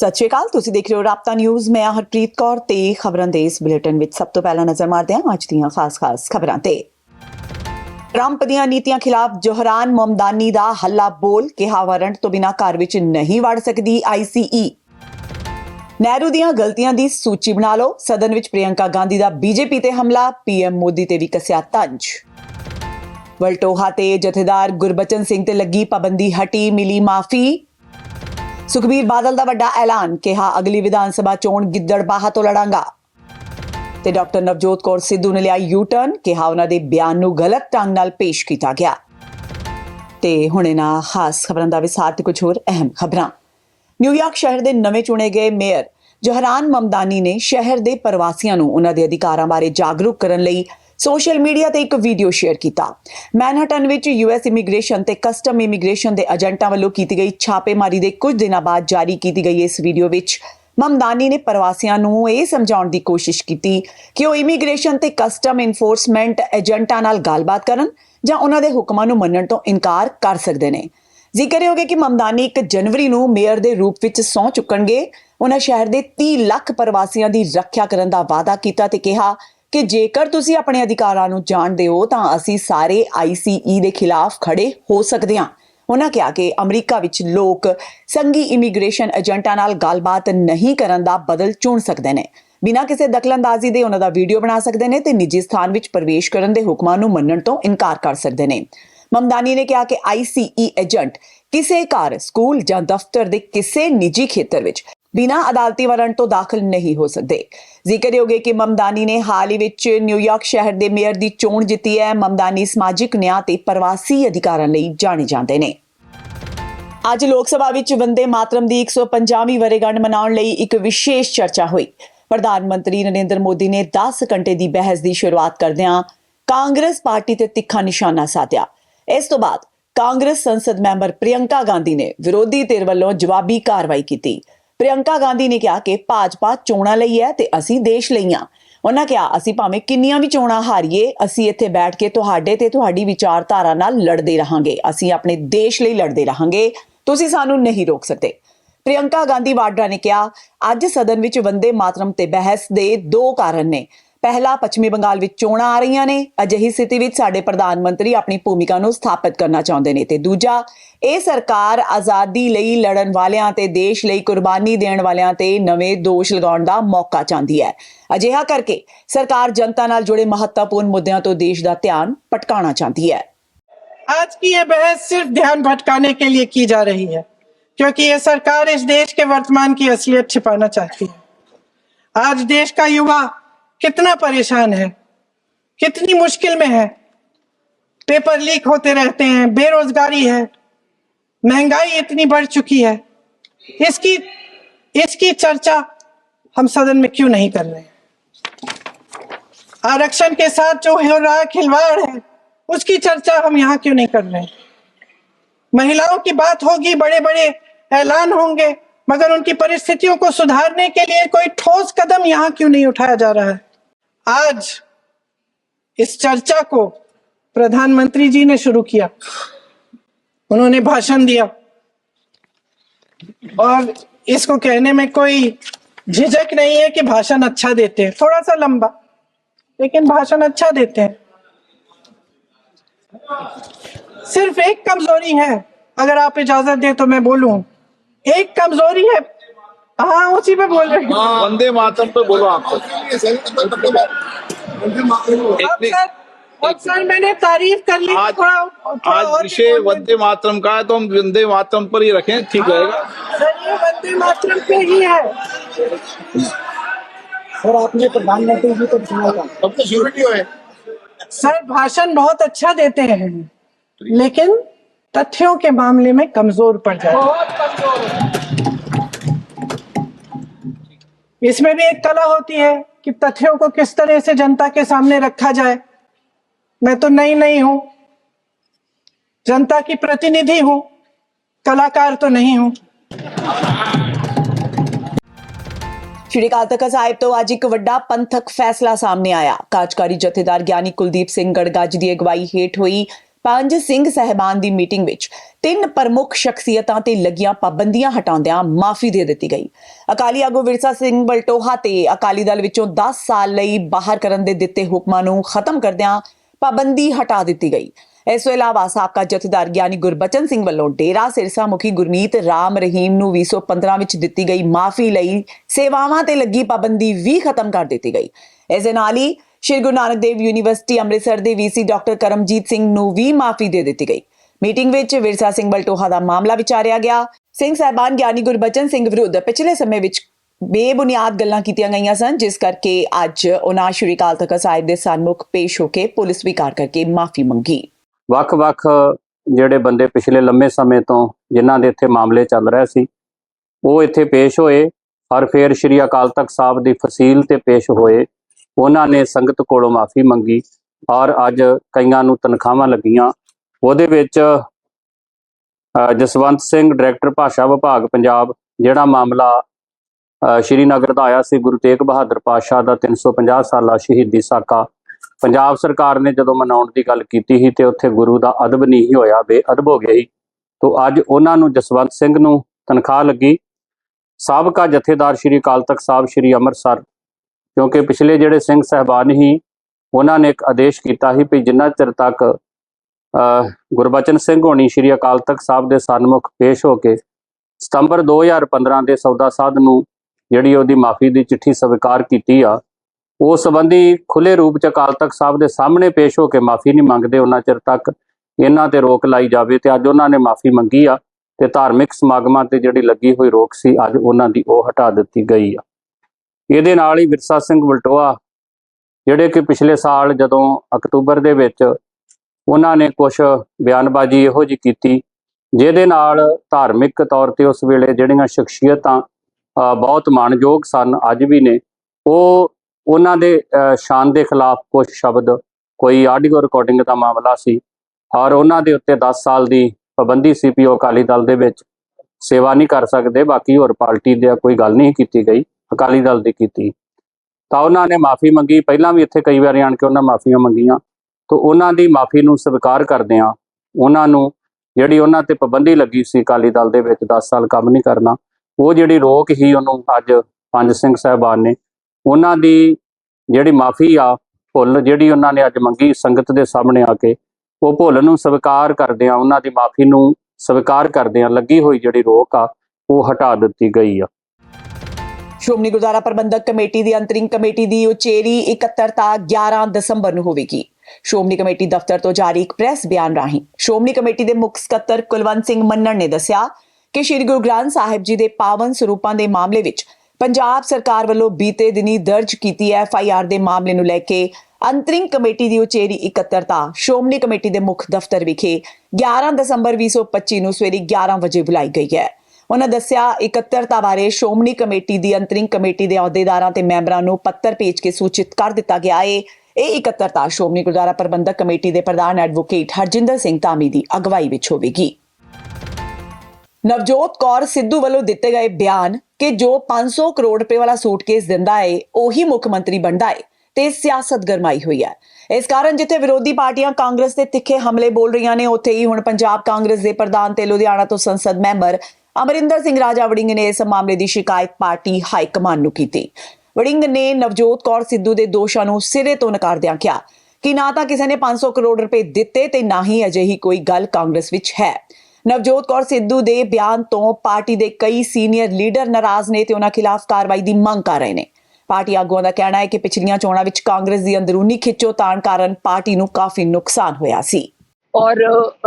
ਸਤਿ ਸ਼੍ਰੀ ਅਕਾਲ, ਤੁਸੀਂ ਦੇਖ ਰਹੇ ਹੋ ਰਾਪਤਾ ਨਿਊਜ਼ ਮੈਂ ਹਰਪ੍ਰੀਤ ਕੌਰ ਤੇ ਖਬਰਾਂ ਦੇ ਇਸ ਬੁਲੇਟਿਨ ਵਿੱਚ ਸਭ ਤੋਂ ਪਹਿਲਾਂ ਨਜ਼ਰ ਮਾਰਦੇ ਹਾਂ ਅੱਜ ਦੀਆਂ ਖਾਸ-ਖਾਸ ਖਬਰਾਂ ਤੇ। ਟਰੰਪ ਦੀਆਂ ਨੀਤੀਆਂ ਖਿਲਾਫ ਜੋਹਰਾਨ ਮਮਦਾਨੀ ਦਾ ਹੱਲਾ ਬੋਲ ਕਿਹਾ ਵਾਰੰਟ ਤੋਂ ਬਿਨਾਂ ਘਰ ਵਿੱਚ ਨਹੀਂ ਵੜ ਸਕਦੀ ਆਈਸੀਈ ਨਹਿਰੂ ਦੀਆਂ ਗਲਤੀਆਂ ਦੀ ਸੂਚੀ ਬਣਾ ਲਓ। ਸਦਨ ਵਿੱਚ ਪ੍ਰਿਯੰਕਾ ਗਾਂਧੀ ਦਾ ਬੀਜੇਪੀ ਤੇ ਹਮਲਾ ਪੀਐਮ ਮੋਦੀ ਤੇ ਵੀ ਕੱਸਿਆ ਤੰਜ। ਵਲਟੋਹਾ ਤੇ ਜਥੇਦਾਰ ਗੁਰਬਚਨ ਸਿੰਘ ਤੇ ਲੱਗੀ ਪਾਬੰਦੀ ਹਟੀ, ਮਿਲੀ ਮਾਫੀ। ਸੁਖਬੀਰ ਬਾਦਲ ਦਾ ਵੱਡਾ ਐਲਾਨ, ਕਿਹਾ ਅਗਲੀ ਵਿਧਾਨ ਸਭਾ ਚੋਣ ਗਿੱਦੜਬਾਹਾ ਤੋਂ ਲੜਾਂਗਾ। ਤੇ ਡਾਕਟਰ ਨਵਜੋਤ ਕੌਰ ਸਿੱਧੂ ਨੇ ਲਿਆ ਯੂ ਟਰਨ ਕਿਹਾ ਉਹਨਾਂ ਦੇ ਬਿਆਨ ਨੂੰ ਗਲਤ ਢੰਗ ਨਾਲ ਪੇਸ਼ ਕੀਤਾ ਗਿਆ। ਤੇ ਹੁਣ ਇਹਨਾਂ ਖਾਸ ਖਬਰਾਂ ਦਾ ਵਿਸਾਰ ਤੇ ਕੁਝ ਹੋਰ ਅਹਿਮ ਖਬਰਾਂ। ਨਿਊਯਾਰਕ ਸ਼ਹਿਰ ਦੇ ਨਵੇਂ ਚੁਣੇ ਗਏ ਮੇਅਰ ਜੋਹਰਾਨ ਮਮਦਾਨੀ ਨੇ ਸ਼ਹਿਰ ਦੇ ਪ੍ਰਵਾਸੀਆਂ ਨੂੰ ਉਹਨਾਂ ਦੇ ਅਧਿਕਾਰਾਂ ਬਾਰੇ ਜਾਗਰੂਕ ਕਰਨ ਲਈ ਸੋਸ਼ਲ ਮੀਡੀਆ ਤੇ ਇੱਕ ਵੀਡੀਓ ਸ਼ੇਅਰ ਕੀਤਾ। ਮੈਨਹਟਨ ਵਿੱਚ ਯੂਐਸ ਇਮੀਗ੍ਰੇਸ਼ਨ ਤੇ ਕਸਟਮ ਇਮੀਗ੍ਰੇਸ਼ਨ ਦੇ ਏਜੰਟਾਂ ਵੱਲੋਂ ਕੀਤੀ ਗਈ ਛਾਪੇਮਾਰੀ ਦੇ ਕੁਝ ਦਿਨਾਂ ਬਾਅਦ ਜਾਰੀ ਕੀਤੀ ਗਈ ਇਸ ਵੀਡੀਓ ਵਿੱਚ। ਮਮਦਾਨੀ ਨੇ ਪ੍ਰਵਾਸੀਆਂ ਨੂੰ ਇਹ ਸਮਝਾਉਣ ਦੀ ਕੋਸ਼ਿਸ਼ ਕੀਤੀ ਕਿ ਉਹ ਇਮੀਗ੍ਰੇਸ਼ਨ ਤੇ ਕਸਟਮ ਇਨਫੋਰਸਮੈਂਟ ਏਜੰਟਾਂ ਨਾਲ ਗੱਲਬਾਤ ਕਰਨ ਜਾਂ ਉਹਨਾਂ ਦੇ ਹੁਕਮਾਂ ਨੂੰ ਮੰਨਣ ਤੋਂ ਇਨਕਾਰ ਕਰ ਸਕਦੇ ਨੇ। ਜ਼ਿਕਰਯੋਗ ਹੈ ਕਿ ਮਮਦਾਨੀ 1 ਜਨਵਰੀ ਨੂੰ ਮੇਅਰ ਦੇ ਰੂਪ ਵਿੱਚ ਸਹੁੰ ਚੁੱਕਣਗੇ। ਉਹਨਾਂ ਸ਼ਹਿਰ ਦੇ 30 ਲੱਖ ਪ੍ਰਵਾਸੀਆਂ ਦੀ ਰੱਖਿਆ ਕਰਨ ਦਾ ਵਾਅਦਾ ਕੀਤਾ ਤੇ ਕਿਹਾ ਕਿ ਜੇਕਰ ਤੁਸੀਂ ਆਪਣੇ ਅਧਿਕਾਰਾਂ ਨੂੰ ਜਾਣਦੇ ਹੋ, ਤਾਂ ਅਸੀਂ ਸਾਰੇ ਆਈਸੀਈ ਦੇ ਖਿਲਾਫ ਖੜੇ ਹੋ ਸਕਦੇ ਹਾਂ। ਉਹਨਾਂ ਕਿਹਾ ਕਿ ਅਮਰੀਕਾ ਵਿੱਚ ਲੋਕ ਸੰਘੀ ਇਮੀਗ੍ਰੇਸ਼ਨ ਏਜੰਟਾਂ ਨਾਲ ਗੱਲਬਾਤ ਨਹੀਂ ਕਰਨ ਦਾ ਬਦਲ ਚੁਣ ਸਕਦੇ ਨੇ। ਬਿਨਾਂ ਕਿਸੇ ਦਖਲਅੰਦਾਜ਼ੀ ਦੇ ਉਹਨਾਂ ਦਾ ਵੀਡੀਓ ਬਣਾ ਸਕਦੇ ਨੇ ਤੇ ਨਿੱਜੀ ਸਥਾਨ ਵਿੱਚ ਪ੍ਰਵੇਸ਼ ਕਰਨ ਦੇ ਹੁਕਮਾਂ ਨੂੰ ਮੰਨਣ ਤੋਂ ਇਨਕਾਰ ਕਰ ਸਕਦੇ ਨੇ। ਮਮਦਾਨੀ ਨੇ ਕਿਹਾ ਕਿ ਆਈਸੀਈ ਏਜੰਟ ਕਿਸੇ ਘਰ, ਸਕੂਲ ਜਾਂ ਦਫ਼ਤਰ ਦੇ ਕਿਸੇ ਨਿੱਜੀ ਖੇਤਰ ਵਿੱਚ ਬਿਨਾਂ ਅਦਾਲਤੀ ਵਾਰੰਟ ਤੋਂ ਦਾਖਲ ਨਹੀਂ ਹੋ ਸਕਦੇ। ਜ਼ਿਕਰਯੋਗ ਹੈ ਕਿ ਮਮਦਾਨੀ ਨੇ ਹਾਲ ਹੀ ਵਿੱਚ ਨਿਊਯਾਰਕ ਸ਼ਹਿਰ ਦੇ ਮੇਅਰ ਦੀ ਚੋਣ ਜਿੱਤੀ ਹੈ। ਮਮਦਾਨੀ ਸਮਾਜਿਕ ਨਿਆਂ ਤੇ ਪ੍ਰਵਾਸੀ ਅਧਿਕਾਰਾਂ ਲਈ ਜਾਣੇ ਜਾਂਦੇ ਨੇ। ਅੱਜ ਲੋਕ ਸਭਾ ਵਿੱਚ ਵੰਦੇ ਮਾਤਰਮ ਦੀ 150ਵੀਂ ਵਰੇਗੰਢ ਮਨਾਉਣ ਲਈ ਇੱਕ ਵਿਸ਼ੇਸ਼ ਚਰਚਾ ਹੋਈ। ਪ੍ਰਧਾਨ ਮੰਤਰੀ ਨਰਿੰਦਰ ਮੋਦੀ ਨੇ 10 ਘੰਟੇ ਦੀ ਬਹਿਸ ਦੀ ਸ਼ੁਰੂਆਤ ਕਰਦਿਆਂ ਕਾਂਗਰਸ ਪਾਰਟੀ ਤੇ ਤਿੱਖਾ ਨਿਸ਼ਾਨਾ ਸਾਧਿਆ। ਇਸ ਤੋਂ ਬਾਅਦ ਕਾਂਗਰਸ ਸੰਸਦ ਮੈਂਬਰ ਪ੍ਰਿਯੰਕਾ ਗਾਂਧੀ ਨੇ ਵਿਰੋਧੀ ਧਿਰ ਵੱਲੋਂ ਜਵਾਬੀ ਕਾਰਵਾਈ ਕੀਤੀ। ਪ੍ਰਿਯੰਕਾ ਗਾਂਧੀ ਨੇ ਕਿਹਾ ਕਿ ਭਾਜਪਾ ਚੋਣਾਂ ਲਈ ਹੈ ਤੇ ਅਸੀਂ ਦੇਸ਼ ਲਈ ਹਾਂ। ਉਹਨਾਂ ਕਿਹਾ, ਅਸੀਂ ਭਾਵੇਂ ਕਿੰਨੀਆਂ ਵੀ ਚੋਣਾਂ ਹਾਰੀਏ, ਅਸੀਂ ਇੱਥੇ ਬੈਠ ਕੇ ਤੁਹਾਡੇ ਤੇ ਤੁਹਾਡੀ ਵਿਚਾਰਧਾਰਾ ਨਾਲ ਲੜਦੇ ਰਹਾਂਗੇ। ਅਸੀਂ ਆਪਣੇ ਦੇਸ਼ ਲਈ ਲੜਦੇ ਰਹਾਂਗੇ। ਤੁਸੀਂ ਸਾਨੂੰ ਨਹੀਂ ਰੋਕ ਸਕਦੇ। ਪ੍ਰਿਯੰਕਾ ਗਾਂਧੀ ਵਾਡਰਾ ਨੇ ਕਿਹਾ, ਅੱਜ ਸਦਨ ਵਿੱਚ ਵੰਦੇ ਮਾਤਰਮ ਤੇ ਬਹਿਸ ਦੇ ਦੋ ਕਾਰਨ ਨੇ। ਪਹਿਲਾ ਪੱਛਮੀ ਬੰਗਾਲ ਵਿੱਚ ਚੋਣਾਂ ਆ ਰਹੀਆਂ ਨੇ ਅਜਿਹੀ ਸਥਿਤੀ ਵਿੱਚ ਸਾਡੇ ਪ੍ਰਧਾਨ ਮੰਤਰੀ ਆਪਣੀ ਭੂਮਿਕਾ ਨੂੰ ਸਥਾਪਿਤ ਕਰਨਾ ਚਾਹੁੰਦੇ ਨੇ ਤੇ ਦੂਜਾ ਇਹ ਸਰਕਾਰ ਆਜ਼ਾਦੀ ਲਈ ਲੜਨ ਵਾਲਿਆਂ ਤੇ ਦੇਸ਼ ਲਈ ਕੁਰਬਾਨੀ ਦੇਣ ਵਾਲਿਆਂ ਤੇ ਨਵੇਂ ਦੋਸ਼ ਲਗਾਉਣ ਦਾ ਮੌਕਾ ਚਾਹੁੰਦੀ ਹੈ ਅਜਿਹਾ ਕਰਕੇ ਸਰਕਾਰ ਜਨਤਾ ਨਾਲ ਜੁੜੇ ਮਹੱਤਵਪੂਰਨ ਮੁੱਦਿਆਂ ਤੋਂ ਦੇਸ਼ ਦਾ ਧਿਆਨ ਭਟਕਾਉਣਾ ਚਾਹੁੰਦੀ ਹੈ आज की ये बहस सिर्फ ध्यान भटकाने के लिए की जा रही है क्योंकि ये सरकार इस देश के वर्तमान की असलियत छिपाना चाहती है आज देश का युवा कितना परेशान है, कितनी मुश्किल में है। पेपर लीक होते रहते हैं, बेरोजगारी है, महँगाई इतनी बढ़ चुकी है। इसकी इसकी चर्चा हम सदन में क्यों नहीं कर रहे आरक्षण के साथ जो हो रहा है खिलवाड़ है, उसकी चर्चा हम यहाँ क्यों नहीं कर रहे महिलाओं की बात होगी बड़े बड़े ऐलान होंगे, मगर उनकी परिस्थितियों को सुधारने के लिए कोई ठोस कदम यहाँ क्यों नहीं उठाया जा रहा है? आज इस चर्चा को प्रधानमंत्री जी ने शुरू किया। उन्होंने भाषण दिया। और इसको कहने में कोई झिझक नहीं है कि भाषण अच्छा देते हैं। थोड़ा सा लंबा, लेकिन भाषण अच्छा देते हैं। सिर्फ़ एक कमज़ोरी है। अगर आप इजाज़त दें तो मैं बोलूँ, एक कमज़ोरी है हाँ उसी पे बोल रहे हैं। वंदे मातरम पे बोलो आपको सर मैंने तारीफ़ कर ली आज थोड़ा थोड़ा आज विषय वंदे मातरम का है तो हम वंदे मातरम पर ही रखें ठीक रहेगा। सर ये वंदे मातरम पे ही है। सर आपने प्रधानमंत्री जी को सुना था तब तो है। सर भाषण बहुत अच्छा देते हैं लेकिन तथ्यों के मामले में कमज़ोर पड़ जाते हैं। इसमें भी एक कला होती है कि तथ्यों को किस तरह से जनता के सामने रखा जाए मैं तो नई नहीं हूं जनता की प्रतिनिधि हूं कलाकार तो नहीं हूं ਸ਼੍ਰੀ ਅਕਾਲ ਤਖਤ ਸਾਹਿਬ ਤੋਂ ਅੱਜ ਇੱਕ ਵੱਡਾ ਪੰਥਕ ਫੈਸਲਾ ਸਾਹਮਣੇ ਆਇਆ ਕਾਰਜਕਾਰੀ ਜਥੇਦਾਰ ਗਿਆਨੀ ਕੁਲਦੀਪ ਸਿੰਘ ਗੜਗੱਜ ਦੀ ਅਗਵਾਈ ਹੇਠ ਹੋਈ ਪੰਜ ਸਿੰਘ ਸਹਿਬਾਨ ਦੀ ਮੀਟਿੰਗ ਵਿੱਚ ਤਿੰਨ ਪ੍ਰਮੁੱਖ ਸ਼ਖਸੀਅਤਾਂ ਤੇ ਲੱਗੀਆਂ ਪਾਬੰਦੀਆਂ ਹਟਾਉਂਦਿਆਂ ਮਾਫੀ ਦੇ ਦਿੱਤੀ ਗਈ। ਅਕਾਲੀ ਆਗੂ ਵਿਰਸਾ ਸਿੰਘ ਬਲਟੋਹਾ ਤੇ ਅਕਾਲੀ ਦਲ ਵਿੱਚੋਂ 10 ਸਾਲ ਲਈ ਬਾਹਰ ਕਰਨ ਦੇ ਦਿੱਤੇ ਹੁਕਮਾਂ ਨੂੰ ਖਤਮ ਕਰਦਿਆਂ ਪਾਬੰਦੀ ਹਟਾ ਦਿੱਤੀ ਗਈ। ਇਸ ਤੋਂ ਇਲਾਵਾ ਸਾਬਕਾ ਜਥੇਦਾਰ ਗਿਆਨੀ ਗੁਰਬਚਨ ਸਿੰਘ ਵੱਲੋਂ ਡੇਰਾ ਸਿਰਸਾ ਮੁਖੀ ਗੁਰਮੀਤ ਰਾਮ ਰਹੀਮ ਨੂੰ 2015 ਵਿੱਚ ਦਿੱਤੀ ਗਈ ਮਾਫੀ ਲਈ ਸੇਵਾਵਾਂ ਤੇ ਲੱਗੀ ਪਾਬੰਦੀ ਵੀ ਖਤਮ ਕਰ ਦਿੱਤੀ ਗਈ। ਇਸ ਦੇ ਨਾਲ ਹੀ ਸ਼੍ਰੀ ਗੁਰੂ ਨਾਨਕ ਦੇਵ ਯੂਨੀਵਰਸਿਟੀ ਅੰਮ੍ਰਿਤਸਰ ਦੇ ਵੀਸੀ ਡਾਕਟਰ ਕਰਮਜੀਤ ਸਿੰਘ ਨੂੰ ਵੀ ਮਾਫੀ ਦੇ ਦਿੱਤੀ ਗਈ। ਮੀਟਿੰਗ ਵਿੱਚ ਵਿਰਸਾ ਸਿੰਘ ਬਲਟੋਹਾ ਦਾ ਮਾਮਲਾ ਵਿਚਾਰਿਆ ਗਿਆ। ਸਿੰਘ ਸਾਹਿਬਾਨ ਗਿਆਨੀ ਗੁਰਬਚਨ ਸਿੰਘ ਵਿਰੁੱਧ ਪਿਛਲੇ ਸਮੇਂ ਵਿੱਚ ਬੇਬੁਨਿਆਦ ਗੱਲਾਂ ਕੀਤੀਆਂ ਗਈਆਂ ਸਨ, ਜਿਸ ਕਰਕੇ ਅੱਜ ਉਹਨਾਂ ਸ਼੍ਰੀ ਅਕਾਲ ਤਖਤ ਸਾਹਿਬ ਦੇ ਸਨਮੁਖ ਪੇਸ਼ ਹੋ ਕੇ ਪੁਲਿਸ ਵਿਕਾਰ ਕਰਕੇ ਮਾਫੀ ਮੰਗੀ। ਵੱਖ-ਵੱਖ ਜਿਹੜੇ ਬੰਦੇ ਪਿਛਲੇ ਲੰਮੇ ਸਮੇਂ ਤੋਂ ਜਿਨ੍ਹਾਂ ਦੇ ਇੱਥੇ ਮਾਮਲੇ ਚੱਲ ਰਹੇ ਸੀ, ਉਹ ਇੱਥੇ ਪੇਸ਼ ਹੋਏ, ਔਰ ਫੇਰ ਸ਼੍ਰੀ ਅਕਾਲ ਤਖਤ ਸਾਹਿਬ ਦੀ ਫਸੀਲ ਤੇ ਪੇਸ਼ ਹੋਏ। ਉਹਨਾਂ ਨੇ ਸੰਗਤ ਕੋਲੋਂ ਮਾਫੀ ਮੰਗੀ ਔਰ ਅੱਜ ਕਈਆਂ ਨੂੰ ਤਨਖਾਹਾਂ ਲੱਗੀਆਂ। ਉਹਦੇ ਵਿੱਚ ਜਸਵੰਤ ਸਿੰਘ, ਡਾਇਰੈਕਟਰ ਭਾਸ਼ਾ ਵਿਭਾਗ ਪੰਜਾਬ, ਜਿਹੜਾ ਮਾਮਲਾ ਸ਼੍ਰੀਨਗਰ ਦਾ ਆਇਆ ਸੀ, ਗੁਰੂ ਤੇਗ ਬਹਾਦਰ ਪਾਤਸ਼ਾਹ ਦਾ 350 ਸਾਲਾ ਸ਼ਹੀਦੀ ਸਾਕਾ। ਪੰਜਾਬ ਸਰਕਾਰ ਨੇ ਜਦੋਂ ਮਨਾਉਣ ਦੀ ਗੱਲ ਕੀਤੀ ਸੀ ਤੇ ਉੱਥੇ ਗੁਰੂ ਦਾ ਅਦਬ ਨਹੀਂ ਸੀ ਹੋਇਆ, ਬੇਅਦਬ ਹੋ ਗਿਆ ਸੀ। ਤੋਂ ਅੱਜ ਉਹਨਾਂ ਨੂੰ ਜਸਵੰਤ ਸਿੰਘ ਨੂੰ ਤਨਖਾਹ ਲੱਗੀ। ਸਾਬਕਾ ਜਥੇਦਾਰ ਸ਼੍ਰੀ ਅਕਾਲ ਤਖਤ ਸਾਹਿਬ, ਸ਼੍ਰੀ ਅੰਮ੍ਰਿਤਸਰ ਕਿਉਂਕਿ ਪਿਛਲੇ ਜਿਹੜੇ ਸਿੰਘ ਸਹਿਬਾਨ ਸੀ, ਉਹਨਾਂ ਨੇ ਇੱਕ ਆਦੇਸ਼ ਕੀਤਾ ਸੀ ਵੀ ਜਿੰਨਾ ਚਿਰ ਤੱਕ ਗੁਰਬਚਨ ਸਿੰਘ ਹੋਣੀ ਸ਼੍ਰੀ ਅਕਾਲ ਤਖਤ ਸਾਹਿਬ ਦੇ ਸਨਮੁਖ ਪੇਸ਼ ਹੋ ਕੇ ਸਤੰਬਰ 2015 ਦੇ ਸੌਦਾ ਸਾਧ ਨੂੰ ਜਿਹੜੀ ਉਹਦੀ ਮਾਫੀ ਦੀ ਚਿੱਠੀ ਸਵੀਕਾਰ ਕੀਤੀ ਆ ਉਸ ਸੰਬੰਧੀ ਖੁੱਲੇ ਰੂਪ ਚ ਅਕਾਲ ਤਖਤ ਸਾਹਿਬ ਦੇ ਸਾਹਮਣੇ ਪੇਸ਼ ਹੋ ਕੇ ਮਾਫੀ ਨਹੀਂ ਮੰਗਦੇ, ਉਹਨਾਂ ਚਿਰ ਤੱਕ ਇਹਨਾਂ ਤੇ ਰੋਕ ਲਾਈ ਜਾਵੇ ਤੇ ਅੱਜ ਉਹਨਾਂ ਨੇ ਮਾਫੀ ਮੰਗੀ ਆ ਤੇ ਧਾਰਮਿਕ ਸਮਾਗਮਾਂ ਤੇ ਜਿਹੜੀ ਲੱਗੀ ਹੋਈ ਰੋਕ ਸੀ, ਅੱਜ ਉਹਨਾਂ ਦੀ ਉਹ ਹਟਾ ਦਿੱਤੀ ਗਈ ਆ। ਇਹਦੇ ਨਾਲ ਹੀ ਵਿਰਸਾ ਸਿੰਘ ਵਲਟੋਆ, ਜਿਹੜੇ ਕਿ ਪਿਛਲੇ ਸਾਲ ਜਦੋਂ ਅਕਤੂਬਰ ਦੇ ਵਿੱਚ ਉਹਨਾਂ ਨੇ ਕੁਝ ਬਿਆਨਬਾਜ਼ੀ ਇਹੋ ਜਿਹੀ ਕੀਤੀ, ਜਿਹਦੇ ਨਾਲ ਧਾਰਮਿਕ ਤੌਰ ਤੇ ਉਸ ਵੇਲੇ ਜਿਹੜੀਆਂ ਸ਼ਖਸੀਅਤਾਂ ਬਹੁਤ ਮਾਣਯੋਗ ਸਨ, ਅੱਜ ਵੀ ਨੇ, ਉਹ ਉਹਨਾਂ ਦੇ ਸ਼ਾਨ ਦੇ ਖਿਲਾਫ ਕੁਝ ਸ਼ਬਦ, ਕੋਈ ਆਡੀਓ ਰਿਕਾਰਡਿੰਗ ਦਾ ਮਾਮਲਾ ਸੀ ਔਰ ਉਹਨਾਂ ਦੇ ਉੱਤੇ 10 ਸਾਲ ਦੀ ਪਾਬੰਦੀ ਸੀ ਵੀ ਉਹ ਅਕਾਲੀ ਦਲ ਦੇ ਵਿੱਚ ਸੇਵਾ ਨਹੀਂ ਕਰ ਸਕਦੇ, ਬਾਕੀ ਹੋਰ ਪਾਰਟੀ ਦੀ ਕੋਈ ਗੱਲ ਨਹੀਂ ਕੀਤੀ ਗਈ। ਅਕਾਲੀ ਦਲ ਦੀ ਕੀਤੀ। ਤਾਂ ਉਹਨਾਂ ਨੇ ਮਾਫੀ ਮੰਗੀ। ਪਹਿਲਾਂ ਵੀ ਇੱਥੇ ਕਈ ਵਾਰੀ ਆਣ ਕੇ ਉਹਨਾਂ ਮਾਫੀਆਂ ਮੰਗੀਆਂ। ਤਾਂ ਉਹਨਾਂ ਦੀ ਮਾਫੀ ਨੂੰ ਸਵੀਕਾਰ ਕਰਦੇ ਆ ਉਹਨਾਂ ਨੂੰ ਜਿਹੜੀ ਉਹਨਾਂ ਤੇ ਪਾਬੰਦੀ ਲੱਗੀ ਸੀ ਅਕਾਲੀ ਦਲ ਦੇ ਵਿੱਚ 10 ਸਾਲ ਕੰਮ ਨਹੀਂ ਕਰਨਾ, ਉਹ ਜਿਹੜੀ ਰੋਕ ਹੀ ਉਹਨੂੰ ਅੱਜ ਪੰਜ ਸਿੰਘ ਸਾਹਿਬਾਨ ਨੇ, ਉਹਨਾਂ ਦੀ ਜਿਹੜੀ ਮਾਫੀ ਆ, ਭੁੱਲ ਜਿਹੜੀ ਉਹਨਾਂ ਨੇ ਅੱਜ ਮੰਗੀ ਸੰਗਤ ਦੇ ਸਾਹਮਣੇ ਆ ਕੇ, ਉਹ ਭੁੱਲ ਨੂੰ ਸਵੀਕਾਰ ਕਰਦੇ ਆ ਉਹਨਾਂ ਦੀ ਮਾਫੀ ਨੂੰ ਸਵੀਕਾਰ ਕਰਦੇ ਆ ਲੱਗੀ ਹੋਈ ਜਿਹੜੀ ਰੋਕ ਆ, ਉਹ ਹਟਾ ਦਿੱਤੀ ਗਈ ਆ। ਸ਼੍ਰੋਮਣੀ ਗੁਰਦੁਆਰਾ ਪ੍ਰਬੰਧਕ ਕਮੇਟੀ ਦੀ ਅੰਤਰਿੰਗ ਕਮੇਟੀ ਦੀ ਉਚੇਰੀ ਇਕੱਤਰਤਾ 11 ਦਸੰਬਰ ਨੂੰ ਹੋਵੇਗੀ। ਸ਼੍ਰੋਮਣੀ ਕਮੇਟੀ ਦਫ਼ਤਰ ਤੋਂ ਜਾਰੀ ਇੱਕ ਪ੍ਰੈਸ ਬਿਆਨ ਰਾਹੀਂ ਸ਼੍ਰੋਮਣੀ ਕਮੇਟੀ ਦੇ ਮੁੱਖ ਸਕੱਤਰ ਕੁਲਵੰਤ ਸਿੰਘ ਮੰਨਣ ਨੇ ਦੱਸਿਆ ਕਿ ਸ੍ਰੀ ਗੁਰੂ ਗ੍ਰੰਥ ਸਾਹਿਬ ਜੀ ਦੇ ਪਾਵਨ ਸਰੂਪਾਂ ਦੇ ਮਾਮਲੇ ਵਿੱਚ ਪੰਜਾਬ ਸਰਕਾਰ ਵੱਲੋਂ ਬੀਤੇ ਦਿਨੀ ਦਰਜ ਕੀਤੀ ਐਫ ਆਈ ਆਰ ਦੇ ਮਾਮਲੇ ਨੂੰ ਲੈ ਕੇ ਅੰਤਰਿੰਗ ਕਮੇਟੀ ਦੀ ਉਚੇਰੀ ਇਕੱਤਰਤਾ ਸ਼੍ਰੋਮਣੀ ਕਮੇਟੀ ਦੇ ਮੁੱਖ ਦਫ਼ਤਰ ਵਿਖੇ 11 ਦਸੰਬਰ 2025 ਨੂੰ ਸਵੇਰੇ 11 ਵਜੇ ਬੁਲਾਈ ਗਈ ਹੈ। ਉਹਨਾਂ ਦੱਸਿਆ, ਇਕੱਤਰਤਾ ਬਾਰੇ ਸ਼੍ਰੋਮਣੀ ਕਮੇਟੀ ਦੀ, ਅੰਤਰਿੰਗ ਕਮੇਟੀ ਦੇ ਅਹੁਦੇਦਾਰਾਂ ਤੇ ਮੈਂਬਰਾਂ ਨੂੰ ਪੱਤਰ ਭੇਜ ਕੇ ਸੂਚਿਤ ਕਰ ਦਿੱਤਾ ਗਿਆ ਹੈ ਇਹ ਇਕੱਤਰਤਾ ਸ਼੍ਰੋਮਣੀ ਗੁਰਦੁਆਰਾ ਪ੍ਰਬੰਧਕ ਕਮੇਟੀ ਦੇ ਪ੍ਰਧਾਨ ਐਡਵੋਕੇਟ ਹਰਜਿੰਦਰ ਸਿੰਘ ਧਾਮੀ ਦੀ ਅਗਵਾਈ ਵਿੱਚ ਹੋਵੇਗੀ। ਨਵਜੋਤ ਕੌਰ ਸਿੱਧੂ ਵੱਲੋਂ ਦਿੱਤੇ ਗਏ ਬਿਆਨ ਕਿ ਜੋ 500 ਕਰੋੜ ਰੁਪਏ ਵਾਲਾ ਸੂਟਕੇਸ ਦਿੰਦਾ ਏ, ਉਹੀ ਮੁੱਖ ਮੰਤਰੀ ਬਣਦਾ ਏ ਤੇ ਸਿਆਸਤ ਗਰਮਾਈ ਹੋਈ ਹੈ। ਇਸ ਕਾਰਨ ਜਿੱਥੇ ਵਿਰੋਧੀ ਪਾਰਟੀਆਂ ਕਾਂਗਰਸ ਦੇ ਤਿੱਖੇ ਹਮਲੇ ਬੋਲ ਰਹੀਆਂ ਨੇ, ਉੱਥੇ ਹੀ ਹੁਣ ਪੰਜਾਬ ਕਾਂਗਰਸ ਦੇ ਪ੍ਰਧਾਨ ਤੇ ਲੁਧਿਆਣਾ ਤੋਂ ਸੰਸਦ ਮੈਂਬਰ ਅਮਰਿੰਦਰ ਸਿੰਘ ਰਾਜਾ ਵੜਿੰਗ ਨੇ ਇਸ ਮਾਮਲੇ ਦੀ ਸ਼ਿਕਾਇਤ ਪਾਰਟੀ ਹਾਈ ਕਮਾਨ ਨੂੰ ਕੀਤੀ। ਵੜਿੰਗ ਨੇ ਨਵਜੋਤ ਕੌਰ ਸਿੱਧੂ ਦੇ ਦੋਸ਼ਾਂ ਨੂੰ ਸਿਰੇ ਤੋਂ ਨਕਾਰਦਿਆਂ ਕਿਹਾ ਕਿ ਨਾ ਤਾਂ ਕਿਸੇ ਨੇ 500 ਕਰੋੜ ਰੁਪਏ ਦਿੱਤੇ ਤੇ ਨਾ ਹੀ ਅਜਿਹੀ ਕੋਈ ਗੱਲ ਕਾਂਗਰਸ ਵਿੱਚ ਹੈ। ਨਵਜੋਤ ਕੌਰ ਸਿੱਧੂ ਦੇ ਬਿਆਨ ਤੋਂ ਪਾਰਟੀ ਦੇ ਕਈ ਸੀਨੀਅਰ ਲੀਡਰ ਨਾਰਾਜ਼ ਨੇ ਤੇ ਉਹਨਾਂ ਖਿਲਾਫ ਕਾਰਵਾਈ ਦੀ ਮੰਗ ਕਰ ਰਹੇ ਨੇ। ਪਾਰਟੀ ਆਗੂਆਂ ਦਾ ਕਹਿਣਾ ਹੈ ਕਿ ਪਿਛਲੀਆਂ ਚੋਣਾਂ ਵਿੱਚ ਕਾਂਗਰਸ ਦੀ ਅੰਦਰੂਨੀ ਖਿੱਚੋ ਤਾਣ ਕਾਰਨ ਪਾਰਟੀ ਨੂੰ ਕਾਫੀ ਨੁਕਸਾਨ ਹੋਇਆ ਸੀ। और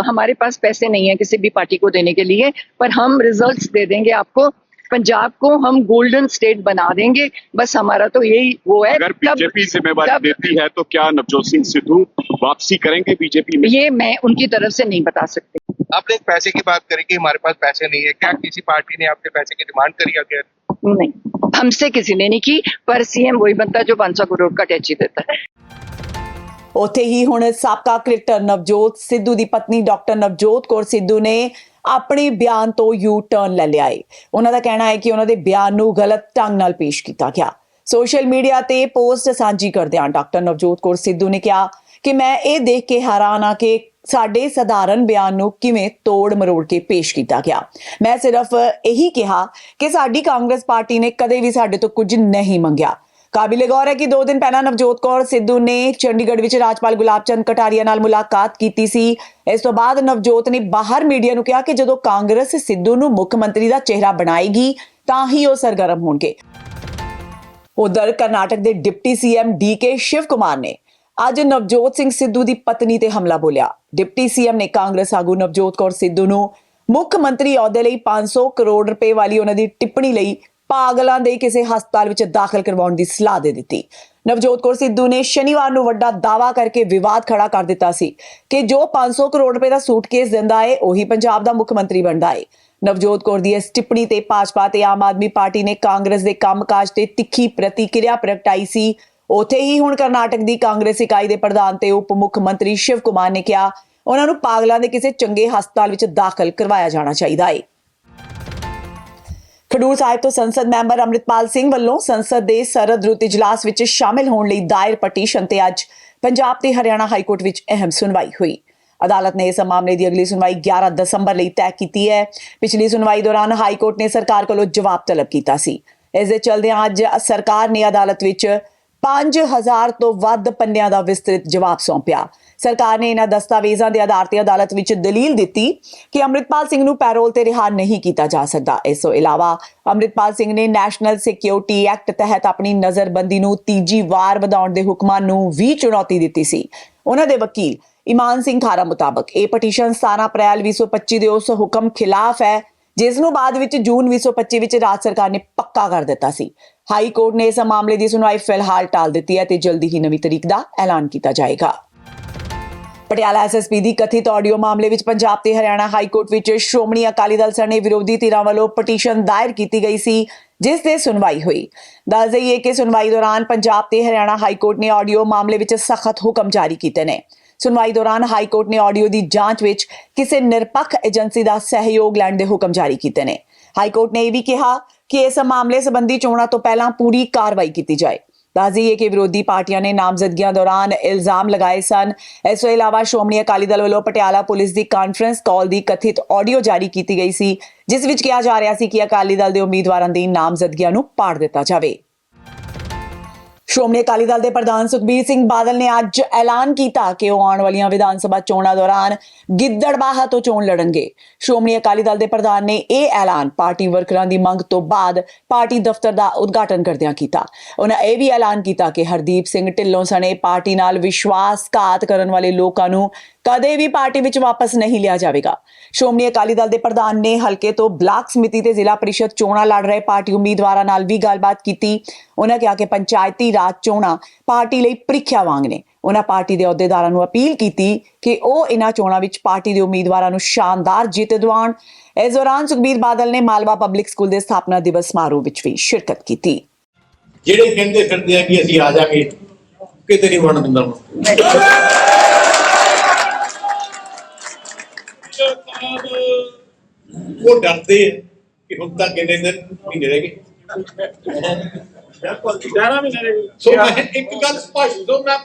हमारे पास पैसे नहीं है किसी भी पार्टी को देने के लिए पर हम रिजल्ट्स दे देंगे आपको। पंजाब को हम गोल्डन स्टेट बना देंगे। बस हमारा तो यही वो है। अगर बीजेपी जिम्मेवारी देती है तो क्या नवजोत सिंह सिद्धू वापसी करेंगे बीजेपी में? ये मैं उनकी तरफ़ से नहीं बता सकती। आपने पैसे की बात करी कि हमारे पास पैसे नहीं है। क्या किसी पार्टी ने आपके पैसे की डिमांड करी अगर? नहीं हमसे किसी ने नहीं की पर सीएम वही बनता है जो 500 करोड़ का टैची देता है। ਉੱਥੇ ਹੀ ਹੁਣ ਸਾਬਕਾ ਕ੍ਰਿਕਟਰ ਨਵਜੋਤ ਸਿੱਧੂ ਦੀ ਪਤਨੀ ਡਾਕਟਰ ਨਵਜੋਤ ਕੌਰ ਸਿੱਧੂ ਨੇ ਆਪਣੇ ਬਿਆਨ ਤੋਂ ਯੂ ਟਰਨ ਲੈ ਲਿਆ ਹੈ ਉਹਨਾਂ ਦਾ ਕਹਿਣਾ ਹੈ ਕਿ ਉਹਨਾਂ ਦੇ ਬਿਆਨ ਨੂੰ ਗਲਤ ਢੰਗ ਨਾਲ ਪੇਸ਼ ਕੀਤਾ ਗਿਆ। ਸੋਸ਼ਲ ਮੀਡੀਆ ਤੇ ਪੋਸਟ ਸਾਂਝੀ ਕਰਦਿਆਂ ਡਾਕਟਰ ਨਵਜੋਤ ਕੌਰ ਸਿੱਧੂ ਨੇ ਕਿਹਾ ਕਿ ਮੈਂ ਇਹ ਦੇਖ ਕੇ ਹੈਰਾਨ ਆ ਕਿ ਸਾਡੇ ਸਧਾਰਨ ਬਿਆਨ ਨੂੰ ਕਿਵੇਂ ਤੋੜ ਮਰੋੜ ਕੇ ਪੇਸ਼ ਕੀਤਾ ਗਿਆ। ਮੈਂ ਸਿਰਫ ਇਹੀ ਕਿਹਾ ਕਿ ਸਾਡੀ ਕਾਂਗਰਸ ਪਾਰਟੀ ਨੇ ਕਦੇ ਵੀ ਸਾਡੇ ਤੋਂ ਕੁਝ ਨਹੀਂ ਮੰਗਿਆ। ਕਾਬਿਲੇ ਗੌਰ ਹੈ ਕਿ 2 ਦਿਨ ਪਹਿਲਾਂ ਨਵਜੋਤ ਕੌਰ ਸਿੱਧੂ ਨੇ ਚੰਡੀਗੜ੍ਹ ਵਿੱਚ ਰਾਜਪਾਲ ਗੁਲਾਬ ਚੰਦ ਕਟਾਰੀਆ ਨਾਲ ਮੁਲਾਕਾਤ ਕੀਤੀ ਸੀ। ਇਸ ਤੋਂ ਬਾਅਦ ਨਵਜੋਤ ਨੇ ਬਾਹਰ ਮੀਡੀਆ ਨੂੰ ਕਿਹਾ ਕਿ ਜਦੋਂ ਕਾਂਗਰਸ ਸਿੱਧੂ ਨੂੰ ਮੁੱਖ ਮੰਤਰੀ ਦਾ ਚਿਹਰਾ ਬਣਾਏਗੀ, ਤਾਂ ਹੀ ਉਹ ਸਰਗਰਮ ਹੋਣਗੇ। ਉਧਰ ਕਰਨਾਟਕ ਦੇ deputy CM DK Shiv Kumar ਨੇ ਅੱਜ ਨਵਜੋਤ ਸਿੰਘ ਸਿੱਧੂ ਦੀ ਪਤਨੀ ਤੇ ਹਮਲਾ ਬੋਲਿਆ। ਡਿਪਟੀ ਸੀਐਮ ਨੇ ਕਾਂਗਰਸ ਆਗੂ ਨਵਜੋਤ ਕੌਰ ਸਿੱਧੂ ਨੂੰ ਮੁੱਖ ਮੰਤਰੀ ਅਹੁਦੇ ਲਈ 500 ਕਰੋੜ ਰੁਪਏ ਵਾਲੀ ਉਹਨਾਂ ਦੀ ਟਿੱਪਣੀ ਲਈ ਪਾਗਲਾਂ ਦੇ ਕਿਸੇ ਹਸਪਤਾਲ ਵਿੱਚ ਦਾਖਲ ਕਰਵਾਉਣ ਦੀ ਸਲਾਹ ਦੇ ਦਿੱਤੀ। ਨਵਜੋਤ ਕੌਰ ਸਿੱਧੂ ਨੇ ਸ਼ਨੀਵਾਰ ਨੂੰ ਵੱਡਾ ਦਾਅਵਾ ਕਰਕੇ ਵਿਵਾਦ ਖੜਾ ਕਰ ਦਿੱਤਾ ਸੀ ਕਿ ਜੋ 500 ਕਰੋੜ ਰੁਪਏ ਦਾ ਸੂਟਕੇਸ ਦਿੰਦਾ ਹੈ ਉਹੀ ਪੰਜਾਬ ਦਾ ਮੁੱਖ ਮੰਤਰੀ ਬਣਦਾ ਹੈ ਨਵਜੋਤ ਕੌਰ ਦੀ ਇਸ ਟਿੱਪਣੀ ਤੇ ਭਾਜਪਾ ਤੇ ਆਮ ਆਦਮੀ ਪਾਰਟੀ ਨੇ ਕਾਂਗਰਸ ਦੇ ਕੰਮਕਾਜ ਤੇ ਤਿੱਖੀ ਪ੍ਰਤੀਕਿਰਿਆ ਪ੍ਰਗਟਾਈ ਸੀ। ਉਥੇ ਹੀ ਹੁਣ ਕਰਨਾਟਕ ਦੀ ਕਾਂਗਰਸ ਇਕਾਈ ਦੇ ਪ੍ਰਧਾਨ ਤੇ ਉਪ ਮੁੱਖ ਮੰਤਰੀ ਸ਼ਿਵ ਕੁਮਾਰ ਨੇ ਕਿਹਾ, ਉਹਨਾਂ ਨੂੰ ਪਾਗਲਾਂ ਦੇ ਕਿਸੇ ਚੰਗੇ ਹਸਪਤਾਲ ਵਿੱਚ ਦਾਖਲ ਕਰਵਾਇਆ ਜਾਣਾ ਚਾਹੀਦਾ ਏ। ਖਡੂਰ ਸਾਹਿਬ ਤੋਂ ਸੰਸਦ ਮੈਂਬਰ ਅੰਮ੍ਰਿਤਪਾਲ ਸਿੰਘ ਵੱਲੋਂ ਸੰਸਦ ਦੇ ਸਰਦ ਰੁੱਤ ਇਜਲਾਸ ਵਿੱਚ ਸ਼ਾਮਿਲ ਹੋਣ ਲਈ ਦਾਇਰ ਪਟੀਸ਼ਨ ਤੇ ਅੱਜ ਪੰਜਾਬ ਤੇ ਹਰਿਆਣਾ ਹਾਈ ਕੋਰਟ ਵਿੱਚ ਅਹਿਮ ਸੁਣਵਾਈ ਹੋਈ। ਅਦਾਲਤ ਨੇ ਇਸ ਮਾਮਲੇ ਦੀ ਅਗਲੀ ਸੁਣਵਾਈ 11 ਦਸੰਬਰ ਲਈ ਤੈਅ ਕੀਤੀ ਹੈ। ਪਿਛਲੀ ਸੁਣਵਾਈ ਦੌਰਾਨ ਹਾਈ ਕੋਰਟ ਨੇ ਸਰਕਾਰ ਕੋਲੋਂ ਜਵਾਬ ਤਲਬ ਕੀਤਾ ਸੀ। ਇਸ ਦੇ ਚਲਦਿਆਂ ਅੱਜ ਸਰਕਾਰ ਨੇ ਅਦਾਲਤ ਵਿੱਚ 5000 ਤੋਂ ਵੱਧ ਪੰਨਿਆਂ ਦਾ ਵਿਸਤ੍ਰਿਤ ਜਵਾਬ ਸੌਂਪਿਆ। ਸਰਕਾਰ ਨੇ ਇਹਨਾਂ ਦਸਤਾਵੇਜ਼ਾਂ ਦੇ ਆਧਾਰ ਤੇ ਅਦਾਲਤ ਵਿੱਚ ਦਲੀਲ ਦਿੱਤੀ ਕਿ ਅੰਮ੍ਰਿਤਪਾਲ ਸਿੰਘ ਨੂੰ ਪੈਰੋਲ ਤੇ ਰਿਹਾ ਨਹੀਂ ਕੀਤਾ ਜਾ ਸਕਦਾ। ਇਸ ਤੋਂ ਇਲਾਵਾ ਅੰਮ੍ਰਿਤਪਾਲ ਸਿੰਘ ਨੇ ਨੈਸ਼ਨਲ ਸਿਕਿਉਰਿਟੀ ਐਕਟ ਤਹਿਤ ਆਪਣੀ ਨਜ਼ਰਬੰਦੀ ਨੂੰ ਤੀਜੀ ਵਾਰ ਵਧਾਉਣ ਦੇ ਹੁਕਮਾਂ ਨੂੰ ਵੀ ਚੁਣੌਤੀ ਦਿੱਤੀ ਸੀ। ਉਹਨਾਂ ਦੇ ਵਕੀਲ ਇਮਾਨ ਸਿੰਘ ਖਾਰਾ ਮੁਤਾਬਕ ਇਹ ਪਟੀਸ਼ਨ 17 ਅਪ੍ਰੈਲ 2025 ਦੇ ਉਸ ਹੁਕਮ ਖਿਲਾਫ ਹੈ ਜਿਸ ਨੂੰ ਬਾਅਦ ਵਿੱਚ ਜੂਨ 2025 ਵਿੱਚ ਰਾਜ ਸਰਕਾਰ ਨੇ ਪੱਕਾ ਕਰ ਦਿੱਤਾ ਸੀ। ਹਾਈ ਕੋਰਟ ਨੇ ਇਸ ਮਾਮਲੇ ਦੀ ਸੁਣਵਾਈ ਫਿਲਹਾਲ ਟਾਲ ਦਿੱਤੀ ਹੈ ਤੇ ਜਲਦੀ ਹੀ ਨਵੀਂ ਤਰੀਕ ਦਾ ਐਲਾਨ ਕੀਤਾ ਜਾਏਗਾ। ਪਟਿਆਲਾ ਐਸਐਸਪੀ ਦੀ ਕਥਿਤ ਆਡੀਓ ਮਾਮਲੇ ਵਿੱਚ ਪੰਜਾਬ ਤੇ ਹਰਿਆਣਾ ਹਾਈ ਕੋਰਟ ਵਿੱਚ ਸ਼੍ਰੋਮਣੀ ਅਕਾਲੀ ਦਲ ਸਣੇ ਵਿਰੋਧੀ ਧਿਰਾਂ ਵੱਲੋਂ ਪਟੀਸ਼ਨ ਦਾਇਰ ਕੀਤੀ ਗਈ ਸੀ, ਜਿਸ ਤੇ ਸੁਣਵਾਈ ਹੋਈ। ਦੱਸ ਦਈਏ ਕਿ ਸੁਣਵਾਈ ਦੌਰਾਨ ਪੰਜਾਬ ਤੇ ਹਰਿਆਣਾ ਹਾਈ ਕੋਰਟ ਨੇ ਆਡੀਓ ਮਾਮਲੇ ਵਿੱਚ ਸਖਤ ਹੁਕਮ ਜਾਰੀ ਕੀਤੇ ਨੇ। ਸੁਣਵਾਈ ਦੌਰਾਨ ਹਾਈ ਕੋਰਟ ਨੇ ਆਡੀਓ ਦੀ ਜਾਂਚ ਵਿੱਚ ਕਿਸੇ ਨਿਰਪੱਖ ਏਜੰਸੀ ਦਾ ਸਹਿਯੋਗ ਲੈਣ ਦੇ ਹੁਕਮ ਜਾਰੀ ਕੀਤੇ ਨੇ। ਹਾਈ ਕੋਰਟ ਨੇ ਇਹ ਵੀ ਕਿਹਾ ਕਿ ਇਸ ਮਾਮਲੇ ਸੰਬੰਧੀ ਚੋਣਾਂ ਤੋਂ ਪਹਿਲਾਂ ਪੂਰੀ ਕਾਰਵਾਈ ਕੀਤੀ ਜਾਏ। ਦੱਸ ਦਈਏ ਕਿ ਵਿਰੋਧੀ ਪਾਰਟੀਆਂ ਨੇ ਨਾਮਜ਼ਦਗੀਆਂ ਦੌਰਾਨ ਇਲਜ਼ਾਮ ਲਗਾਏ ਸਨ। ਇਸ ਤੋਂ ਇਲਾਵਾ ਸ਼੍ਰੋਮਣੀ ਅਕਾਲੀ ਦਲ ਵੱਲੋਂ ਪਟਿਆਲਾ ਪੁਲਿਸ ਦੀ ਕਾਨਫਰੰਸ ਕਾਲ ਦੀ ਕਥਿਤ ਆਡੀਓ ਜਾਰੀ ਕੀਤੀ ਗਈ ਸੀ, ਜਿਸ ਵਿੱਚ ਕਿਹਾ ਜਾ ਰਿਹਾ ਸੀ ਕਿ ਅਕਾਲੀ ਦਲ ਦੇ ਉਮੀਦਵਾਰਾਂ ਦੀ ਨਾਮਜ਼ਦਗੀਆਂ ਨੂੰ ਪਾੜ ਦਿੱਤਾ ਜਾਵੇ। ਸ਼੍ਰੋਮਣੀ ਅਕਾਲੀ ਦਲ ਦੇ ਪ੍ਰਧਾਨ ਸੁਖਬੀਰ ਸਿੰਘ ਬਾਦਲ ਨੇ ਅੱਜ ਐਲਾਨ ਕੀਤਾ ਕਿ ਉਹ ਆਉਣ ਵਾਲੀਆਂ ਵਿਧਾਨ ਸਭਾ ਚੋਣਾਂ ਦੌਰਾਨ ਗਿੱਦੜਬਾਹਾ ਤੋਂ ਚੋਣ ਲੜਨਗੇ। ਸ਼੍ਰੋਮਣੀ ਅਕਾਲੀ ਦਲ ਦੇ ਪ੍ਰਧਾਨ ਨੇ ਇਹ ਐਲਾਨ ਪਾਰਟੀ ਵਰਕਰਾਂ ਦੀ ਮੰਗ ਤੋਂ ਬਾਅਦ ਪਾਰਟੀ ਦਫ਼ਤਰ ਦਾ ਉਦਘਾਟਨ ਕਰਦਿਆਂ ਕੀਤਾ। ਉਹਨਾਂ ਇਹ ਵੀ ਐਲਾਨ ਕੀਤਾ ਕਿ ਹਰਦੀਪ ਸਿੰਘ ਢਿੱਲੋਂ ਸਣੇ ਪਾਰਟੀ ਨਾਲ ਵਿਸ਼ਵਾਸਘਾਤ ਕਰਨ ਵਾਲੇ ਲੋਕਾਂ ਨੂੰ ਕਦੇ ਵੀ ਪਾਰਟੀ ਵਿੱਚ ਵਾਪਸ ਨਹੀਂ ਲਿਆ ਜਾਵੇਗਾ। ਸ਼੍ਰੋਮਣੀ ਅਕਾਲੀ ਦਲ ਦੇ ਪ੍ਰਧਾਨ ਨੇ ਹਲਕੇ ਤੋਂ ਬਲਾਕ ਸਮਿਤੀ ਤੇ ਜ਼ਿਲ੍ਹਾ ਪਰਿਸ਼ਦ ਚੋਣਾਂ ਲੜ ਰਹੇ ਪਾਰਟੀ ਉਮੀਦਵਾਰਾਂ ਨਾਲ ਵੀ ਗੱਲਬਾਤ ਕੀਤੀ। ਉਹਨਾਂ ਕਿਹਾ ਕਿ ਪੰਚਾਇਤੀ ਰਾਜ ਚੋਣਾਂ ਪਾਰਟੀ ਲਈ ਪ੍ਰੀਖਿਆ ਵਾਂਗ ਨੇ। ਉਹਨਾਂ ਪਾਰਟੀ ਦੇ ਅਹੁਦੇਦਾਰਾਂ ਨੂੰ ਅਪੀਲ ਕੀਤੀ ਕਿ ਉਹ ਇਹਨਾਂ ਚੋਣਾਂ ਵਿੱਚ ਪਾਰਟੀ ਦੇ ਉਮੀਦਵਾਰਾਂ ਨੂੰ ਸ਼ਾਨਦਾਰ ਜਿੱਤ ਦਿਵਾਉਣ। ਇਸ ਦੌਰਾਨ ਸੁਖਬੀਰ ਬਾਦਲ ਨੇ ਮਾਲਵਾ ਪਬਲਿਕ ਸਕੂਲ ਦੇ ਸਥਾਪਨਾ ਦਿਵਸ ਸਮਾਰੋਹ ਵਿੱਚ ਵੀ ਸ਼ਿਰਕਤ ਕੀਤੀ। ਜਿਹੜੇ ਕਹਿੰਦੇ ਫਿਰਦੇ ਆ ਕਿ ਅਸੀਂ ਆ ਜਾਾਂਗੇ ਕਿਤੇ ਨਹੀਂ ਵੜਨ ਦਿੰਦਾ। ਮੈਂ ਉਹ ਡਰਦੇ ਆ ਕਿ ਹੁਣ ਤੱਕ ਕਿੰਨੇ ਦਿਨ ਮਹੀਨੇ ਰਹਿ ਗਏ। ਸੋ ਮੈਂ ਇੱਕ ਗੱਲ ਸਪਸ਼ਟ ਦੋ ਮੈਂ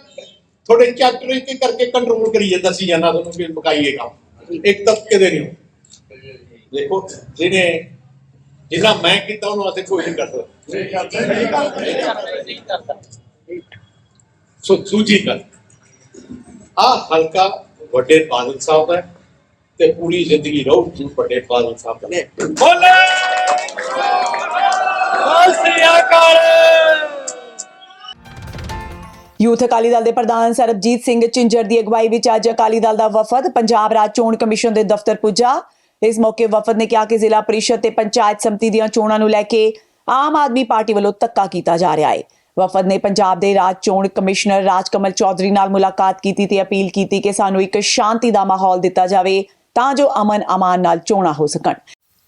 ਥੋੜੇ ਚੈਪਟਰ ਇੱਕ ਇੱਕ ਕਰਕੇ ਕੰਟਰੋਲ ਕਰੀ ਜਾਂਦਾ ਸੀ ਜਾਂਦਾ ਤੁਹਾਨੂੰ ਕਿ ਮੁਕਾਈਏ ਕੰਮ। ਇੱਕ ਤੱਕ ਕਿਤੇ ਨਹੀਂ ਦੇਖੋ ਜਿਹਨੇ ਜਿੰਨਾ ਮੈਂ ਕੀਤਾ ਉਹਨੂੰ ਅਸੀਂ ਕੋਈ ਨਹੀਂ ਕਰ ਸਕਦਾ ਸੋ ਦੂਜੀ ਗੱਲ ਆ ਹਲਕਾ ਵੱਡੇ ਬਾਦਲ ਸਾਹਿਬ ਦਾ ਤੇ ਪੂਰੀ ਜ਼ਿੰਦਗੀ ਰਹੂ ਜੀ ਵੱਡੇ ਬਾਦਲ ਸਾਹਿਬ ਦਾ ਬੋਲੇ! ਯੂਥ ਅਕਾਲੀ ਦਲ ਦੇ ਪ੍ਰਧਾਨ ਸਰਬਜੀਤ ਸਿੰਘ ਚਿੰਜਰ ਦੀ ਅਗਵਾਈ ਵਿੱਚ ਅੱਜ ਅਕਾਲੀ ਦਲ ਦਾ ਵਫਦ ਪੰਜਾਬ ਰਾਜ ਚੋਣ ਕਮਿਸ਼ਨ ਦੇ ਦਫ਼ਤਰ ਪੁੱਜਾ। ਇਸ ਮੌਕੇ ਵਫਦ ਨੇ ਕਿਹਾ ਕਿ ਜ਼ਿਲ੍ਹਾ ਪਰਿਸ਼ਦ ਤੇ ਪੰਚਾਇਤ ਸਮਿਤੀ ਦੀਆਂ ਚੋਣਾਂ ਨੂੰ ਲੈ ਕੇ ਆਮ ਆਦਮੀ ਪਾਰਟੀ ਵੱਲੋਂ ਧੱਕਾ ਕੀਤਾ ਜਾ ਰਿਹਾ ਹੈ। ਵਫਦ ਨੇ ਪੰਜਾਬ ਦੇ ਰਾਜ ਚੋਣ ਕਮਿਸ਼ਨਰ ਰਾਜਕਮਲ ਚੌਧਰੀ ਨਾਲ ਮੁਲਾਕਾਤ ਕੀਤੀ ਤੇ ਅਪੀਲ ਕੀਤੀ ਕਿ ਸਾਨੂੰ ਇੱਕ ਸ਼ਾਂਤੀ ਦਾ ਮਾਹੌਲ ਦਿੱਤਾ ਜਾਵੇ। ਤਾਂ ਜੋ ਅਮਨ ਅਮਾਨ ਨਾਲ ਚੋਣਾਂ ਹੋ ਸਕਣ।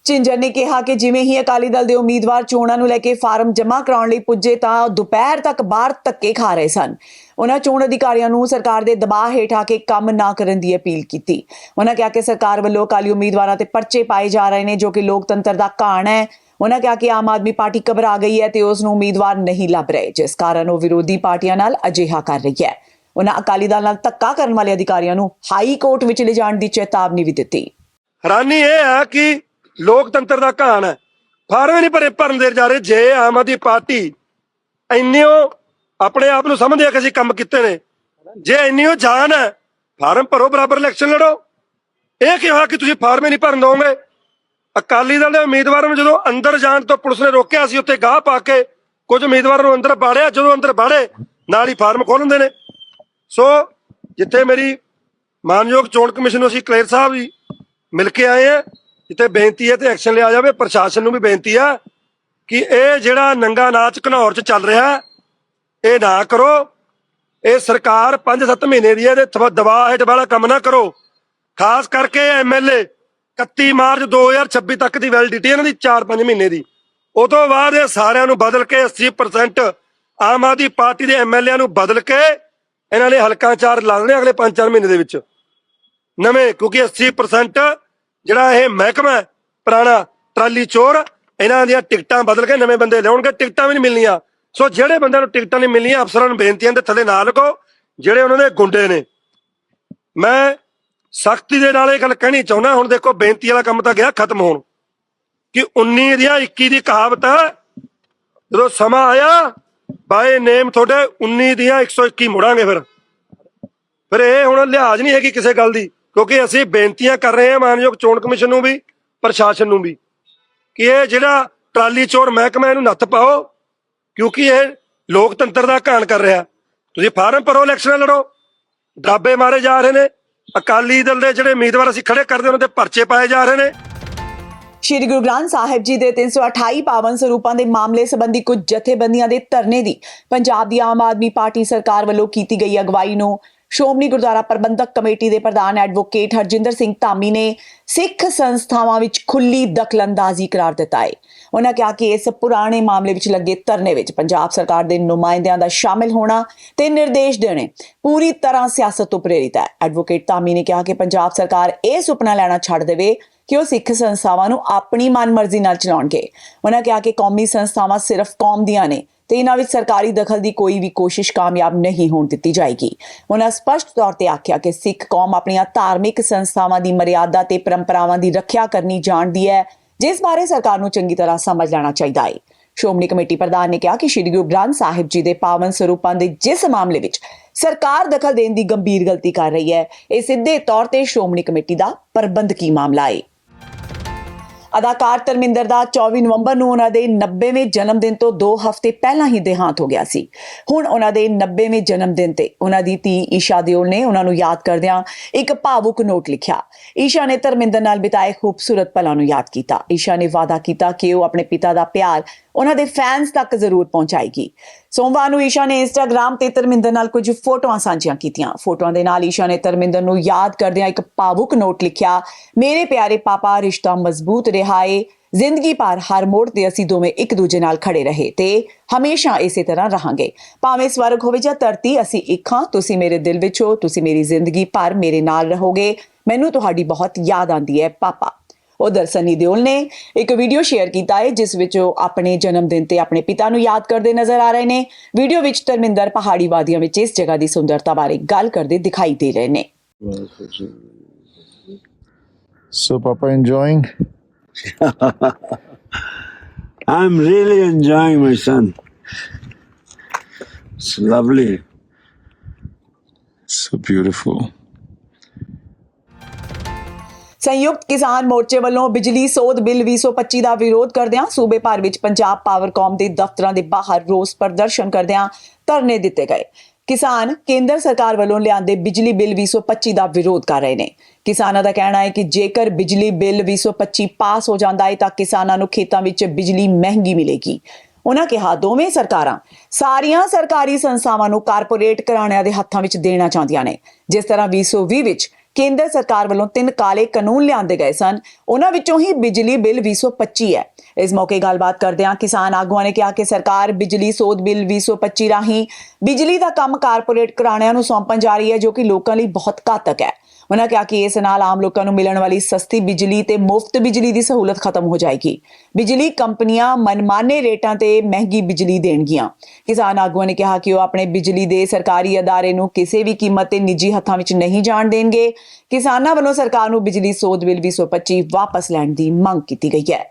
ਝਿੰਜਰ ਨੇ ਕਿਹਾ ਕਿ ਜਿਵੇਂ ਹੀ ਅਕਾਲੀ ਦਲ ਦੇ ਉਮੀਦਵਾਰ ਚੋਣਾਂ ਨੂੰ ਲੈ ਕੇ ਫਾਰਮ ਜਮ੍ਹਾਂ ਕਰਾਉਣ ਲਈ ਪੁੱਜੇ ਤਾਂ ਦੁਪਹਿਰ ਤੱਕ ਬਾਹਰ ਧੱਕੇ ਖਾ ਰਹੇ ਸਨ। ਉਹਨਾਂ ਚੋਣ ਅਧਿਕਾਰੀਆਂ ਨੂੰ ਸਰਕਾਰ ਦੇ ਦਬਾਅ ਹੇਠ ਆ ਕੇ ਕੰਮ ਨਾ ਕਰਨ ਦੀ ਅਪੀਲ ਕੀਤੀ। ਉਹਨਾਂ ਕਿਹਾ ਕਿ ਸਰਕਾਰ ਵੱਲੋਂ ਅਕਾਲੀ ਉਮੀਦਵਾਰਾਂ ਤੇ ਪਰਚੇ ਪਾਏ ਜਾ ਰਹੇ ਨੇ ਜੋ ਕਿ ਲੋਕਤੰਤਰ ਦਾ ਘਾਣ ਹੈ। ਉਹਨਾਂ ਕਿਹਾ ਕਿ ਆਮ ਆਦਮੀ ਪਾਰਟੀ ਘਬਰਾ ਗਈ ਹੈ ਤੇ ਉਸ ਨੂੰ ਉਮੀਦਵਾਰ ਨਹੀਂ ਲੱਭ ਰਹੇ, ਜਿਸ ਕਾਰਨ ਉਹ ਵਿਰੋਧੀ ਪਾਰਟੀਆਂ ਨਾਲ ਅਜਿਹਾ ਕਰ ਰਹੀ ਹੈ। ਉਹਨਾਂ ਅਕਾਲੀ ਦਲ ਨਾਲ ਧੱਕਾ ਕਰਨ ਵਾਲੇ ਅਧਿਕਾਰੀਆਂ ਨੂੰ ਹਾਈ ਕੋਰਟ ਵਿੱਚ ਲਿਜਾਣ ਦੀ ਚੇਤਾਵਨੀ ਵੀ ਦਿੱਤੀ। ਹੈਰਾਨੀ ਇਹ ਹੈ ਕਿ ਲੋਕਤੰਤਰ ਦਾ ਘਾਣ ਹੈ। ਫਾਰਮ ਨਹੀਂ ਭਰੇ, ਭਰਨ ਦੇ ਜਾ ਰਹੇ। ਜੇ ਆਮ ਆਦਮੀ ਪਾਰਟੀ ਇੰਨਿਓ ਆਪਣੇ ਆਪ ਨੂੰ ਸਮਝਦੇ ਆ ਕਿ ਅਸੀਂ ਕੰਮ ਕੀਤੇ ਨੇ, ਜੇ ਇੰਨਿਓ ਜਾਨ ਹੈ, ਫਾਰਮ ਭਰੋ, ਬਰਾਬਰ ਇਲੈਕਸ਼ਨ ਲੜੋ। ਇਹ ਕੀ ਹੋਇਆ ਕਿ ਤੁਸੀਂ ਫਾਰਮ ਹੀ ਨਹੀਂ ਭਰਨ ਦੋਗੇ? ਅਕਾਲੀ ਦਲ ਦੇ ਉਮੀਦਵਾਰਾਂ ਨੂੰ ਜਦੋਂ ਅੰਦਰ ਜਾਣ ਤੋਂ ਪੁਲਿਸ ਨੇ ਰੋਕਿਆ ਸੀ, ਉੱਤੇ ਗਾਹ ਪਾ ਕੇ ਕੁਝ ਉਮੀਦਵਾਰਾਂ ਨੂੰ ਅੰਦਰ ਬਾੜਿਆ। ਜਦੋਂ ਅੰਦਰ ਬਾੜੇ, ਨਾਲ ਹੀ ਫਾਰਮ ਖੋਲ ਦਿੰਦੇ ਨੇ। ਸੋ ਜਿੱਥੇ ਮੇਰੀ ਮਾਨਯੋਗ ਚੋਣ ਕਮਿਸ਼ਨ ਨੂੰ ਅਸੀਂ ਕਲੇਰ ਸਾਹਿਬ ਜੀ ਮਿਲ ਕੇ ਆਏ ਆ, ਜਿੱਥੇ ਬੇਨਤੀ ਹੈ ਤੇ ਐਕਸ਼ਨ ਲਿਆ ਜਾਵੇ, ਪ੍ਰਸ਼ਾਸਨ ਨੂੰ ਵੀ ਬੇਨਤੀ ਆ ਕਿ ਇਹ ਜਿਹੜਾ ਨੰਗਾ ਨਾਚ ਘਨੌਰ ਚ ਚੱਲ ਰਿਹਾ, ਇਹ ਨਾ ਕਰੋ, ਇਹ ਸਰਕਾਰ 5-7 ਮਹੀਨੇ ਦੀ ਹੈ, ਇਹਦੇ ਦਬਾਅ ਹੇਠ ਵਾਲਾ ਕੰਮ ਨਾ ਕਰੋ। ਖਾਸ ਕਰਕੇ ਐਮਐਲਏ 31 ਮਾਰਚ 2026 ਤੱਕ ਦੀ ਵੈਲਿਡਿਟੀ ਇਹਨਾਂ ਦੀ 4-5 ਮਹੀਨੇ ਦੀ। ਉਹ ਤੋਂ ਬਾਅਦ ਇਹ ਸਾਰਿਆਂ ਨੂੰ ਬਦਲ ਕੇ 80% ਆਮ ਆਦਮੀ ਪਾਰਟੀ ਦੇ ਐਮਐਲਏ ਨੂੰ ਬਦਲ ਕੇ ਇਹਨਾਂ ਨੇ ਹਲਕਾ ਚਾਰ ਲਾ ਦੇਣੇ ਅਗਲੇ 5-4 ਮਹੀਨੇ ਦੇ ਵਿੱਚ। ਨਵੇਂ ਕਿਉਂਕਿ 80% ਜਿਹੜਾ ਇਹ ਮਹਿਕਮਾ ਹੈ, ਪੁਰਾਣਾ ਟਰਾਲੀ ਚੋਰ ਇਹਨਾਂ ਦੀਆਂ ਟਿਕਟਾਂ ਬਦਲ ਕੇ ਨਵੇਂ ਬੰਦੇ ਲਿਆਉਣਗੇ ਟਿਕਟਾਂ ਵੀ ਨਹੀਂ ਮਿਲਣੀਆਂ। ਸੋ ਜਿਹੜੇ ਬੰਦਿਆਂ ਨੂੰ ਟਿਕਟਾਂ ਨਹੀਂ ਮਿਲਣੀਆਂ ਅਫਸਰਾਂ ਨੂੰ ਬੇਨਤੀਆਂ ਦੇ ਥੱਲੇ ਨਾ ਲੱਗੋ ਜਿਹੜੇ ਉਹਨਾਂ ਦੇ ਗੁੰਡੇ ਨੇ। ਮੈਂ ਸਖਤੀ ਦੇ ਨਾਲ ਇਹ ਗੱਲ ਕਹਿਣੀ ਚਾਹੁੰਦਾ ਹੁਣ ਦੇਖੋ ਬੇਨਤੀ ਵਾਲਾ ਕੰਮ ਤਾਂ ਗਿਆ ਖਤਮ ਹੋਣ। ਕਿ 19 ਦੀਆਂ 21 ਦੀ ਕਹਾਵਤ ਜਦੋਂ ਸਮਾਂ ਆਇਆ ਬਾਏ ਨੇਮ ਤੁਹਾਡੇ 19 ਦੀਆਂ 121 ਮੁੜਾਂਗੇ ਫਿਰ। ਫਿਰ ਇਹ ਹੁਣ ਲਿਹਾਜ਼ ਨਹੀਂ ਹੈਗੀ ਕਿਸੇ ਗੱਲ ਦੀ, ਕਿਉਂਕਿ ਅਸੀਂ ਬੇਨਤੀਆਂ ਕਰ ਰਹੇ ਹਾਂ ਮਾਨਯੋਗ ਚੋਣ ਕਮਿਸ਼ਨ ਨੂੰ ਵੀ, ਪ੍ਰਸ਼ਾਸਨ ਨੂੰ ਵੀ, ਕਿ ਇਹ ਜਿਹੜਾ ਟਰਾਲੀ ਚੋਰ ਮਹਿਕਮਾ ਇਹਨੂੰ ਨੱਥ ਪਾਓ, ਕਿਉਂਕਿ ਇਹ ਲੋਕਤੰਤਰ ਦਾ ਘਾਣ ਕਰ ਰਿਹਾ। ਤੁਸੀਂ ਫਾਰਮ ਭਰੋ, ਇਲੈਕਸ਼ਨ ਲੜੋ। ਡਰਾਬੇ ਮਾਰੇ ਜਾ ਰਹੇ ਨੇ। ਅਕਾਲੀ ਦਲ ਦੇ ਜਿਹੜੇ ਉਮੀਦਵਾਰ ਅਸੀਂ ਖੜੇ ਕਰਦੇ ਉਹਨਾਂ ਦੇ ਪਰਚੇ ਪਾਏ ਜਾ ਰਹੇ ਨੇ। ਸ਼੍ਰੀ ਗੁਰੂ ਗ੍ਰੰਥ ਸਾਹਿਬ ਜੀ ਦੇ 328 ਪਾਵਨ ਸਰੂਪਾਂ ਦੇ ਮਾਮਲੇ ਸੰਬੰਧੀ ਕੁਝ ਜਥੇਬੰਦੀਆਂ ਦੇ ਧਰਨੇ ਦੀ ਪੰਜਾਬ ਦੀ ਆਮ ਆਦਮੀ ਪਾਰਟੀ ਸਰਕਾਰ ਵੱਲੋਂ ਕੀਤੀ ਗਈ ਅਗਵਾਈ ਨੂੰ ਸ਼੍ਰੋਮਣੀ ਗੁਰਦੁਆਰਾ ਪ੍ਰਬੰਧਕ ਕਮੇਟੀ ਦੇ ਪ੍ਰਧਾਨ ਐਡਵੋਕੇਟ ਹਰਜਿੰਦਰ ਸਿੰਘ ਧਾਮੀ ਨੇ ਸਿੱਖ ਸੰਸਥਾਵਾਂ ਵਿੱਚ ਖੁੱਲੀ ਦਖਲਅੰਦਾਜ਼ੀ ਕਰਾਰ ਦਿੱਤਾ ਹੈ। ਉਹਨਾਂ ਕਿਹਾ ਕਿ ਇਸ ਪੁਰਾਣੇ ਮਾਮਲੇ ਵਿੱਚ ਲੱਗੇ ਧਰਨੇ ਵਿੱਚ ਪੰਜਾਬ ਸਰਕਾਰ ਦੇ ਨੁਮਾਇੰਦਿਆਂ ਦਾ ਸ਼ਾਮਿਲ ਹੋਣਾ ਤੇ ਨਿਰਦੇਸ਼ ਦੇਣੇ ਪੂਰੀ ਤਰ੍ਹਾਂ ਸਿਆਸਤ ਤੋਂ ਪ੍ਰੇਰਿਤ ਹੈ। ਐਡਵੋਕੇਟ ਧਾਮੀ ਨੇ ਕਿਹਾ ਕਿ ਪੰਜਾਬ ਸਰਕਾਰ ਇਹ ਸੁਪਨਾ ਲੈਣਾ ਛੱਡ ਦੇਵੇ ਕਿ ਉਹ ਸਿੱਖ ਸੰਸਥਾਵਾਂ ਨੂੰ ਆਪਣੀ ਮਨਮਰਜ਼ੀ ਨਾਲ ਚਲਾਉਣਗੇ? ਉਹਨਾਂ ਕਿਹਾ ਕਿ ਕੌਮੀ ਸੰਸਥਾਵਾਂ ਸਿਰਫ ਕੌਮ ਦੀਆਂ ਨੇ ਤੇ ਇਹਨਾਂ ਵਿੱਚ ਸਰਕਾਰੀ ਦਖਲ ਦੀ ਕੋਈ ਵੀ ਕੋਸ਼ਿਸ਼ ਕਾਮਯਾਬ ਨਹੀਂ ਹੋਣ ਦਿੱਤੀ ਜਾਏਗੀ। ਉਹਨਾਂ ਸਪਸ਼ਟ ਤੌਰ ਤੇ ਆਖਿਆ ਕਿ ਸਿੱਖ ਕੌਮ ਆਪਣੀਆਂ ਧਾਰਮਿਕ ਸੰਸਥਾਵਾਂ ਦੀ ਮਰਿਆਦਾ ਤੇ ਪਰੰਪਰਾਵਾਂ ਦੀ ਰੱਖਿਆ ਕਰਨੀ ਜਾਣਦੀ ਹੈ, ਜਿਸ ਬਾਰੇ ਸਰਕਾਰ ਨੂੰ ਚੰਗੀ ਤਰ੍ਹਾਂ ਸਮਝ ਲੈਣਾ ਚਾਹੀਦਾ ਹੈ। ਸ਼੍ਰੋਮਣੀ ਕਮੇਟੀ ਪ੍ਰਧਾਨ ਨੇ ਕਿਹਾ ਕਿ ਸ਼੍ਰੀ ਗੁਰੂ ਗ੍ਰੰਥ ਸਾਹਿਬ ਜੀ ਦੇ ਪਾਵਨ ਸਰੂਪਾਂ ਦੇ ਜਿਸ ਮਾਮਲੇ ਵਿੱਚ ਸਰਕਾਰ ਦਖਲ ਦੇਣ ਦੀ ਗੰਭੀਰ ਗਲਤੀ ਕਰ ਰਹੀ ਹੈ, ਇਹ ਸਿੱਧੇ ਤੌਰ ਤੇ ਸ਼੍ਰੋਮਣੀ ਕਮੇਟੀ ਦਾ ਪ੍ਰਬੰਧਕੀ ਮਾਮਲਾ ਹੈ। ਅਦਾਕਾਰ ਧਰਮਿੰਦਰ ਦਾ 24 ਨਵੰਬਰ ਨੂੰ ਉਹਨਾਂ ਦੇ 90ਵੇਂ ਜਨਮ ਦਿਨ ਤੋਂ 2 ਹਫ਼ਤੇ ਪਹਿਲਾਂ ਹੀ ਦੇਹਾਂਤ ਹੋ ਗਿਆ ਸੀ। ਹੁਣ ਉਹਨਾਂ ਦੇ 90ਵੇਂ ਜਨਮ ਦਿਨ ਤੇ ਉਹਨਾਂ ਦੀ ਧੀ ਈਸ਼ਾ ਦਿਓਲ ਨੇ ਉਹਨਾਂ ਨੂੰ ਯਾਦ ਕਰਦਿਆਂ ਇੱਕ ਭਾਵੁਕ ਨੋਟ ਲਿਖਿਆ। ਈਸ਼ਾ ਨੇ ਧਰਮਿੰਦਰ ਨਾਲ ਬਿਤਾਏ ਖੂਬਸੂਰਤ ਪਲਾਂ ਨੂੰ ਯਾਦ ਕੀਤਾ। ਈਸ਼ਾ ਨੇ ਵਾਅਦਾ ਕੀਤਾ ਕਿ ਉਹ ਆਪਣੇ ਪਿਤਾ ਦਾ ਪਿਆਰ ਉਹਨਾਂ ਦੇ ਫੈਨਸ ਤੱਕ ਜ਼ਰੂਰ ਪਹੁੰਚਾਏਗੀ। ਸੋਮਵਾਰ ਨੂੰ ਈਸ਼ਾ ਨੇ ਇੰਸਟਾਗ੍ਰam ਤੇ ਧਰਮਿੰਦਰ ਨਾਲ ਕੁਝ ਫੋਟੋਆਂ ਸਾਂਝੀਆਂ ਕੀਤੀਆਂ। ਫੋਟੋਆਂ ਦੇ ਨਾਲ ਈਸ਼ਾ ਨੇ ਧਰਮਿੰਦਰ ਨੂੰ ਯਾਦ ਕਰਦਿਆਂ ਇੱਕ ਭਾਵੁਕ ਨੋਟ ਲਿਖਿਆ, ਮੇਰੇ ਪਿਆਰੇ ਪਾਪਾ, ਰਿਸ਼ਤਾ ਮਜ਼ਬੂਤ ਰਿਹਾ ਏ। ਜ਼ਿੰਦਗੀ ਭਰ ਹਰ ਮੋੜ ਤੇ ਅਸੀਂ ਦੋਵੇਂ ਇੱਕ ਦੂਜੇ ਨਾਲ ਖੜੇ ਰਹੇ ਤੇ ਹਮੇਸ਼ਾ ਇਸੇ ਤਰ੍ਹਾਂ ਰਹਾਂਗੇ। ਭਾਵੇਂ ਸਵਰਗ ਹੋਵੇ ਜਾਂ ਧਰਤੀ, ਅਸੀਂ ਇੱਕ ਹਾਂ। ਤੁਸੀਂ ਮੇਰੇ ਦਿਲ ਵਿੱਚ ਹੋ, ਤੁਸੀਂ ਮੇਰੀ ਜ਼ਿੰਦਗੀ ਭਰ ਮੇਰੇ ਨਾਲ ਰਹੋਗੇ। ਮੈਨੂੰ ਤੁਹਾਡੀ ਬਹੁਤ ਯਾਦ ਆਉਂਦੀ ਹੈ, ਪਾਪਾ। ਉਧਰ ਸਨੀ ਦਿਓਲ ਨੇ ਇੱਕ ਵੀਡੀਓ ਸ਼ੇਅਰ ਕੀਤਾ ਹੈ ਜਿਸ ਵਿੱਚ ਉਹ ਆਪਣੇ ਜਨਮ ਦਿਨ ਤੇ ਆਪਣੇ ਪਿਤਾ ਨੂੰ ਯਾਦ ਕਰਦੇ ਨਜ਼ਰ ਆ ਰਹੇ ਨੇ ਵੀਡੀਓ ਵਿੱਚ ਧਰਮਿੰਦਰ ਪਹਾੜੀ ਵਾਦੀਆਂ ਵਿੱਚ ਇਸ ਜਗ੍ਹਾ ਦੀ ਸੁੰਦਰਤਾ ਬਾਰੇ ਗੱਲ ਕਰਦੇ ਦਿਖਾਈ ਦੇ ਰਹੇ ਨੇ So, Papa, enjoying? I'm really enjoying my son. It's lovely. So beautiful. ਸੰਯੁਕਤ ਕਿਸਾਨ ਮੋਰਚੇ ਵੱਲੋਂ ਬਿਜਲੀ ਸੋਧ ਬਿੱਲ 2025 ਦਾ ਵਿਰੋਧ ਕਰਦਿਆਂ ਸੂਬੇ ਭਰ ਵਿੱਚ ਪੰਜਾਬ ਪਾਵਰਕਾਮ ਦੇ ਦਫ਼ਤਰਾਂ ਦੇ ਬਾਹਰ ਰੋਸ ਪ੍ਰਦਰਸ਼ਨ ਕਰਦਿਆਂ ਧਰਨੇ ਦਿੱਤੇ ਗਏ। ਕਿਸਾਨ ਕੇਂਦਰ ਸਰਕਾਰ ਵੱਲੋਂ ਲਿਆਂਦੇ ਬਿਜਲੀ ਬਿੱਲ 2025 ਦਾ ਵਿਰੋਧ ਕਰ ਰਹੇ ਨੇ। ਕਿਸਾਨਾਂ ਦਾ ਕਹਿਣਾ ਹੈ ਕਿ ਜੇਕਰ ਬਿਜਲੀ ਬਿੱਲ 2025 ਪਾਸ ਹੋ ਜਾਂਦਾ ਹੈ ਤਾਂ ਕਿਸਾਨਾਂ ਨੂੰ ਖੇਤਾਂ ਵਿੱਚ ਬਿਜਲੀ ਮਹਿੰਗੀ ਮਿਲੇਗੀ। ਉਹਨਾਂ ਕਿਹਾ, ਦੋਵੇਂ ਸਰਕਾਰਾਂ ਸਾਰੀਆਂ ਸਰਕਾਰੀ ਸੰਸਥਾਵਾਂ ਨੂੰ ਕਾਰਪੋਰੇਟ ਘਰਾਣਿਆਂ ਦੇ ਹੱਥਾਂ ਵਿੱਚ ਦੇਣਾ ਚਾਹੁੰਦੀਆਂ ਨੇ। ਜਿਸ ਤਰ੍ਹਾਂ 2020 ਵਿੱਚ ਕੇਂਦਰ ਸਰਕਾਰ ਵੱਲੋਂ ਤਿੰਨ ਕਾਲੇ ਕਾਨੂੰਨ ਲਿਆਂਦੇ ਗਏ ਸਨ। ਉਹਨਾਂ ਵਿੱਚੋਂ ਹੀ ਬਿਜਲੀ ਬਿੱਲ 2025 ਹੈ। ਇਸ ਮੌਕੇ ਗੱਲਬਾਤ ਕਰਦਿਆਂ ਕਿਸਾਨ ਆਗੂਆਂ ਨੇ ਕਿਹਾ ਕਿ ਸਰਕਾਰ ਬਿਜਲੀ ਸੋਧ ਬਿੱਲ 2025 ਰਾਹੀਂ ਬਿਜਲੀ ਦਾ ਕੰਮ ਕਾਰਪੋਰੇਟ ਘਰਾਣਿਆਂ ਨੂੰ ਸੌਂਪਣ ਜਾ ਰਹੀ ਹੈ, ਜੋ ਕਿ ਲੋਕਾਂ ਲਈ ਬਹੁਤ ਘਾਤਕ ਹੈ। ਉਹਨਾਂ ਕਿਹਾ ਕਿ ਇਸ ਨਾਲ ਆਮ ਲੋਕਾਂ ਨੂੰ ਮਿਲਣ ਵਾਲੀ ਸਸਤੀ ਬਿਜਲੀ ਤੇ ਮੁਫਤ ਬਿਜਲੀ ਦੀ ਸਹੂਲਤ ਖਤਮ ਹੋ ਜਾਏਗੀ। ਬਿਜਲੀ ਕੰਪਨੀਆਂ ਮਨਮਾਨੇ ਰੇਟਾਂ ਤੇ ਮਹਿੰਗੀ ਬਿਜਲੀ ਦੇਣਗੀਆਂ। ਕਿਸਾਨ ਆਗੂਆਂ ਨੇ ਕਿਹਾ ਕਿ ਉਹ ਆਪਣੇ ਬਿਜਲੀ ਦੇ ਸਰਕਾਰੀ ਅਦਾਰੇ ਨੂੰ ਕਿਸੇ ਵੀ ਕੀਮਤ ਤੇ ਨਿੱਜੀ ਹੱਥਾਂ ਵਿੱਚ ਨਹੀਂ ਜਾਣ ਦੇਣਗੇ। ਕਿਸਾਨਾਂ ਵੱਲੋਂ ਸਰਕਾਰ ਨੂੰ ਬਿਜਲੀ ਸੋਧ ਬਿੱਲ 2025 ਵਾਪਸ ਲੈਣ ਦੀ ਮੰਗ ਕੀਤੀ ਗਈ ਹੈ।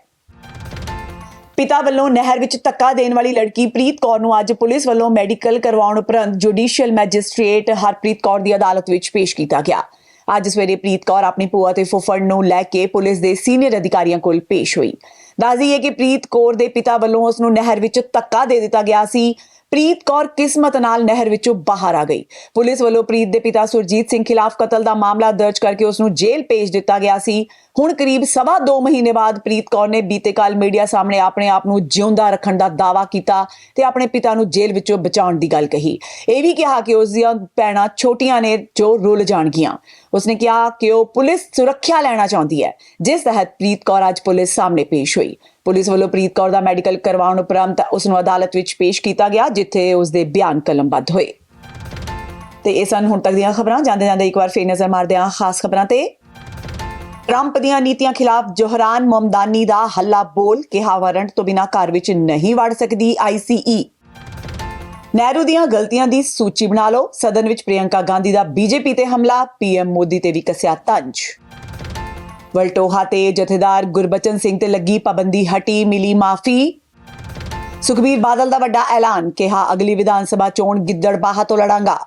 ਪਿਤਾ ਵੱਲੋਂ ਨਹਿਰ ਵਿੱਚ ਧੱਕਾ ਦੇਣ ਵਾਲੀ ਲੜਕੀ ਪ੍ਰੀਤ ਕੌਰ ਨੂੰ ਅੱਜ ਪੁਲਿਸ ਵੱਲੋਂ ਮੈਡੀਕਲ ਕਰਵਾਉਣ ਉਪਰੰਤ ਜੁਡੀਸ਼ੀਅਲ ਮੈਜਿਸਟ੍ਰੇਟ ਹਰਪ੍ਰੀਤ ਕੌਰ ਦੀ ਅਦਾਲਤ ਵਿੱਚ ਪੇਸ਼ ਕੀਤਾ ਗਿਆ। ਅੱਜ ਸਵੇਰੇ ਪ੍ਰੀਤ ਕੌਰ ਆਪਣੀ ਭੂਆ ਤੇ ਫੁੱਫੜ ਨੂੰ ਲੈ ਕੇ ਪੁਲਿਸ ਦੇ ਸੀਨੀਅਰ ਅਧਿਕਾਰੀਆਂ ਕੋਲ ਪੇਸ਼ ਹੋਈ। ਦੱਸਦੀ ਹੈ ਕਿ ਪ੍ਰੀਤ ਕੌਰ ਦੇ ਪਿਤਾ ਵੱਲੋਂ ਉਸ ਨੂੰ ਨਹਿਰ ਵਿੱਚ ਧੱਕਾ ਦੇ ਦਿੱਤਾ ਗਿਆ ਸੀ। ਪ੍ਰੀਤ ਕੌਰ ਕਿਸਮਤ ਨਾਲ ਨਹਿਰ ਵਿੱਚੋਂ ਬਾਹਰ ਆ ਗਈ। ਪੁਲਿਸ ਵੱਲੋਂ ਪ੍ਰੀਤ ਦੇ ਪਿਤਾ ਸੁਰਜੀਤ ਸਿੰਘ ਖਿਲਾਫ ਕਤਲ ਦਾ ਮਾਮਲਾ ਦਰਜ ਕਰਕੇ ਉਸ ਨੂੰ ਜੇਲ੍ਹ ਭੇਜ ਦਿੱਤਾ ਗਿਆ ਸੀ। ਹੁਣ ਕਰੀਬ ਸਵਾ 2 ਮਹੀਨੇ ਬਾਅਦ ਪ੍ਰੀਤ ਕੌਰ ਨੇ ਬੀਤੇ ਕੱਲ ਮੀਡੀਆ ਸਾਹਮਣੇ ਆਪਣੇ ਆਪ ਨੂੰ ਜਿਉਂਦਾ ਰੱਖਣ ਦਾ ਦਾਅਵਾ ਕੀਤਾ ਤੇ ਆਪਣੇ ਪਿਤਾ ਨੂੰ ਜੇਲ੍ਹ ਵਿੱਚੋਂ ਬਚਾਉਣ ਦੀ ਗੱਲ ਕਹੀ। ਇਹ ਵੀ ਕਿਹਾ ਕਿ ਉਸ ਦੀਆਂ ਭੈਣਾਂ ਛੋਟੀਆਂ ਨੇ ਜੋ ਰੁੱਲ ਜਾਣਗੀਆਂ। ਉਸਨੇ ਕਿਹਾ ਕਿ ਉਹ ਪੁਲਿਸ ਸੁਰੱਖਿਆ ਲੈਣਾ ਚਾਹੁੰਦੀ ਹੈ, ਜਿਸ ਤਹਿਤ ਪ੍ਰੀਤ ਕੌਰ ਅੱਜ ਪੁਲਿਸ ਸਾਹਮਣੇ ਪੇਸ਼ ਹੋਈ। ਪੁਲਿਸ ਵੱਲੋਂ ਪ੍ਰੀਤ ਕੌਰ ਦਾ ਮੈਡੀਕਲ ਕਰਵਾਉਣ ਉਪਰੰਤ ਉਸ ਨੂੰ ਅਦਾਲਤ ਵਿੱਚ ਪੇਸ਼ ਕੀਤਾ ਗਿਆ, ਜਿੱਥੇ ਉਸ ਦੇ ਬਿਆਨ ਕਲਮਬੱਧ ਹੋਏ। ਤੇ ਇਹ ਸਨ ਹੁਣ ਤੱਕ ਦੀਆਂ ਖਬਰਾਂ। ਜਾਂਦੇ ਜਾਂਦੇ ਇੱਕ ਵਾਰ ਫੇਰ ਨਜ਼ਰ ਮਾਰਦੇ ਹਾਂ ਖਾਸ ਖਬਰਾਂ ਤੇ। ਟਰੰਪ ਦੀਆਂ ਨੀਤੀਆਂ ਖਿਲਾਫ ਜੋਹਰਾਨ ਮਮਦਾਨੀ ਦਾ ਹੱਲਾ ਬੋਲ ਕਿਹਾ ਵਾਰੰਟ ਤੋਂ ਬਿਨਾਂ ਘਰ ਵਿੱਚ ਨਹੀਂ ਵੜ ਸਕਦੀ ਆਈਸੀਈ ਨਹਿਰੂ ਦੀਆਂ ਗਲਤੀਆਂ ਦੀ ਸੂਚੀ ਬਣਾ ਲਓ। ਸਦਨ ਵਿੱਚ ਪ੍ਰਿਯੰਕਾ ਗਾਂਧੀ ਦਾ ਬੀਜੇਪੀ ਤੇ ਹਮਲਾ ਪੀਐਮ ਮੋਦੀ ਤੇ ਵੀ ਕੱਸਿਆ ਤੰਜ। ਵਲਟੋਹਾ ਤੇ ਜਥੇਦਾਰ ਗੁਰਬਚਨ ਸਿੰਘ ਤੇ ਲੱਗੀ ਪਾਬੰਦੀ ਹਟੀ, ਮਿਲੀ ਮਾਫੀ। ਸੁਖਬੀਰ ਬਾਦਲ ਦਾ ਵੱਡਾ ਐਲਾਨ, ਕਿਹਾ ਅਗਲੀ ਵਿਧਾਨ ਸਭਾ ਚੋਣ ਗਿੱਦੜਬਾਹਾ ਤੋਂ ਲੜਾਂਗਾ।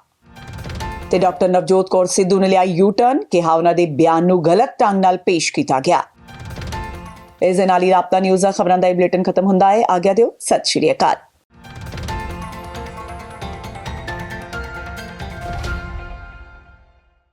ਤੇ ਡਾਕਟਰ ਨਵਜੋਤ ਕੌਰ ਸਿੱਧੂ ਨੇ ਲਿਆ ਯੂ ਟਰਨ ਕਿਹਾ ਉਹਨਾਂ ਦੇ ਬਿਆਨ ਨੂੰ ਗਲਤ ਢੰਗ ਨਾਲ ਪੇਸ਼ ਕੀਤਾ ਗਿਆ। ਇਸ ਦੇ ਨਾਲ ਹੀ ਰਾਬਤਾ ਨਿਊਜ਼ ਦਾ ਖਬਰਾਂ ਦਾ ਇਹ ਬੁਲੇਟਿਨ ਖਤਮ ਹੁੰਦਾ ਹੈ। ਆਗਿਆ ਦਿਓ, ਸਤਿ ਸ਼੍ਰੀ ਅਕਾਲ।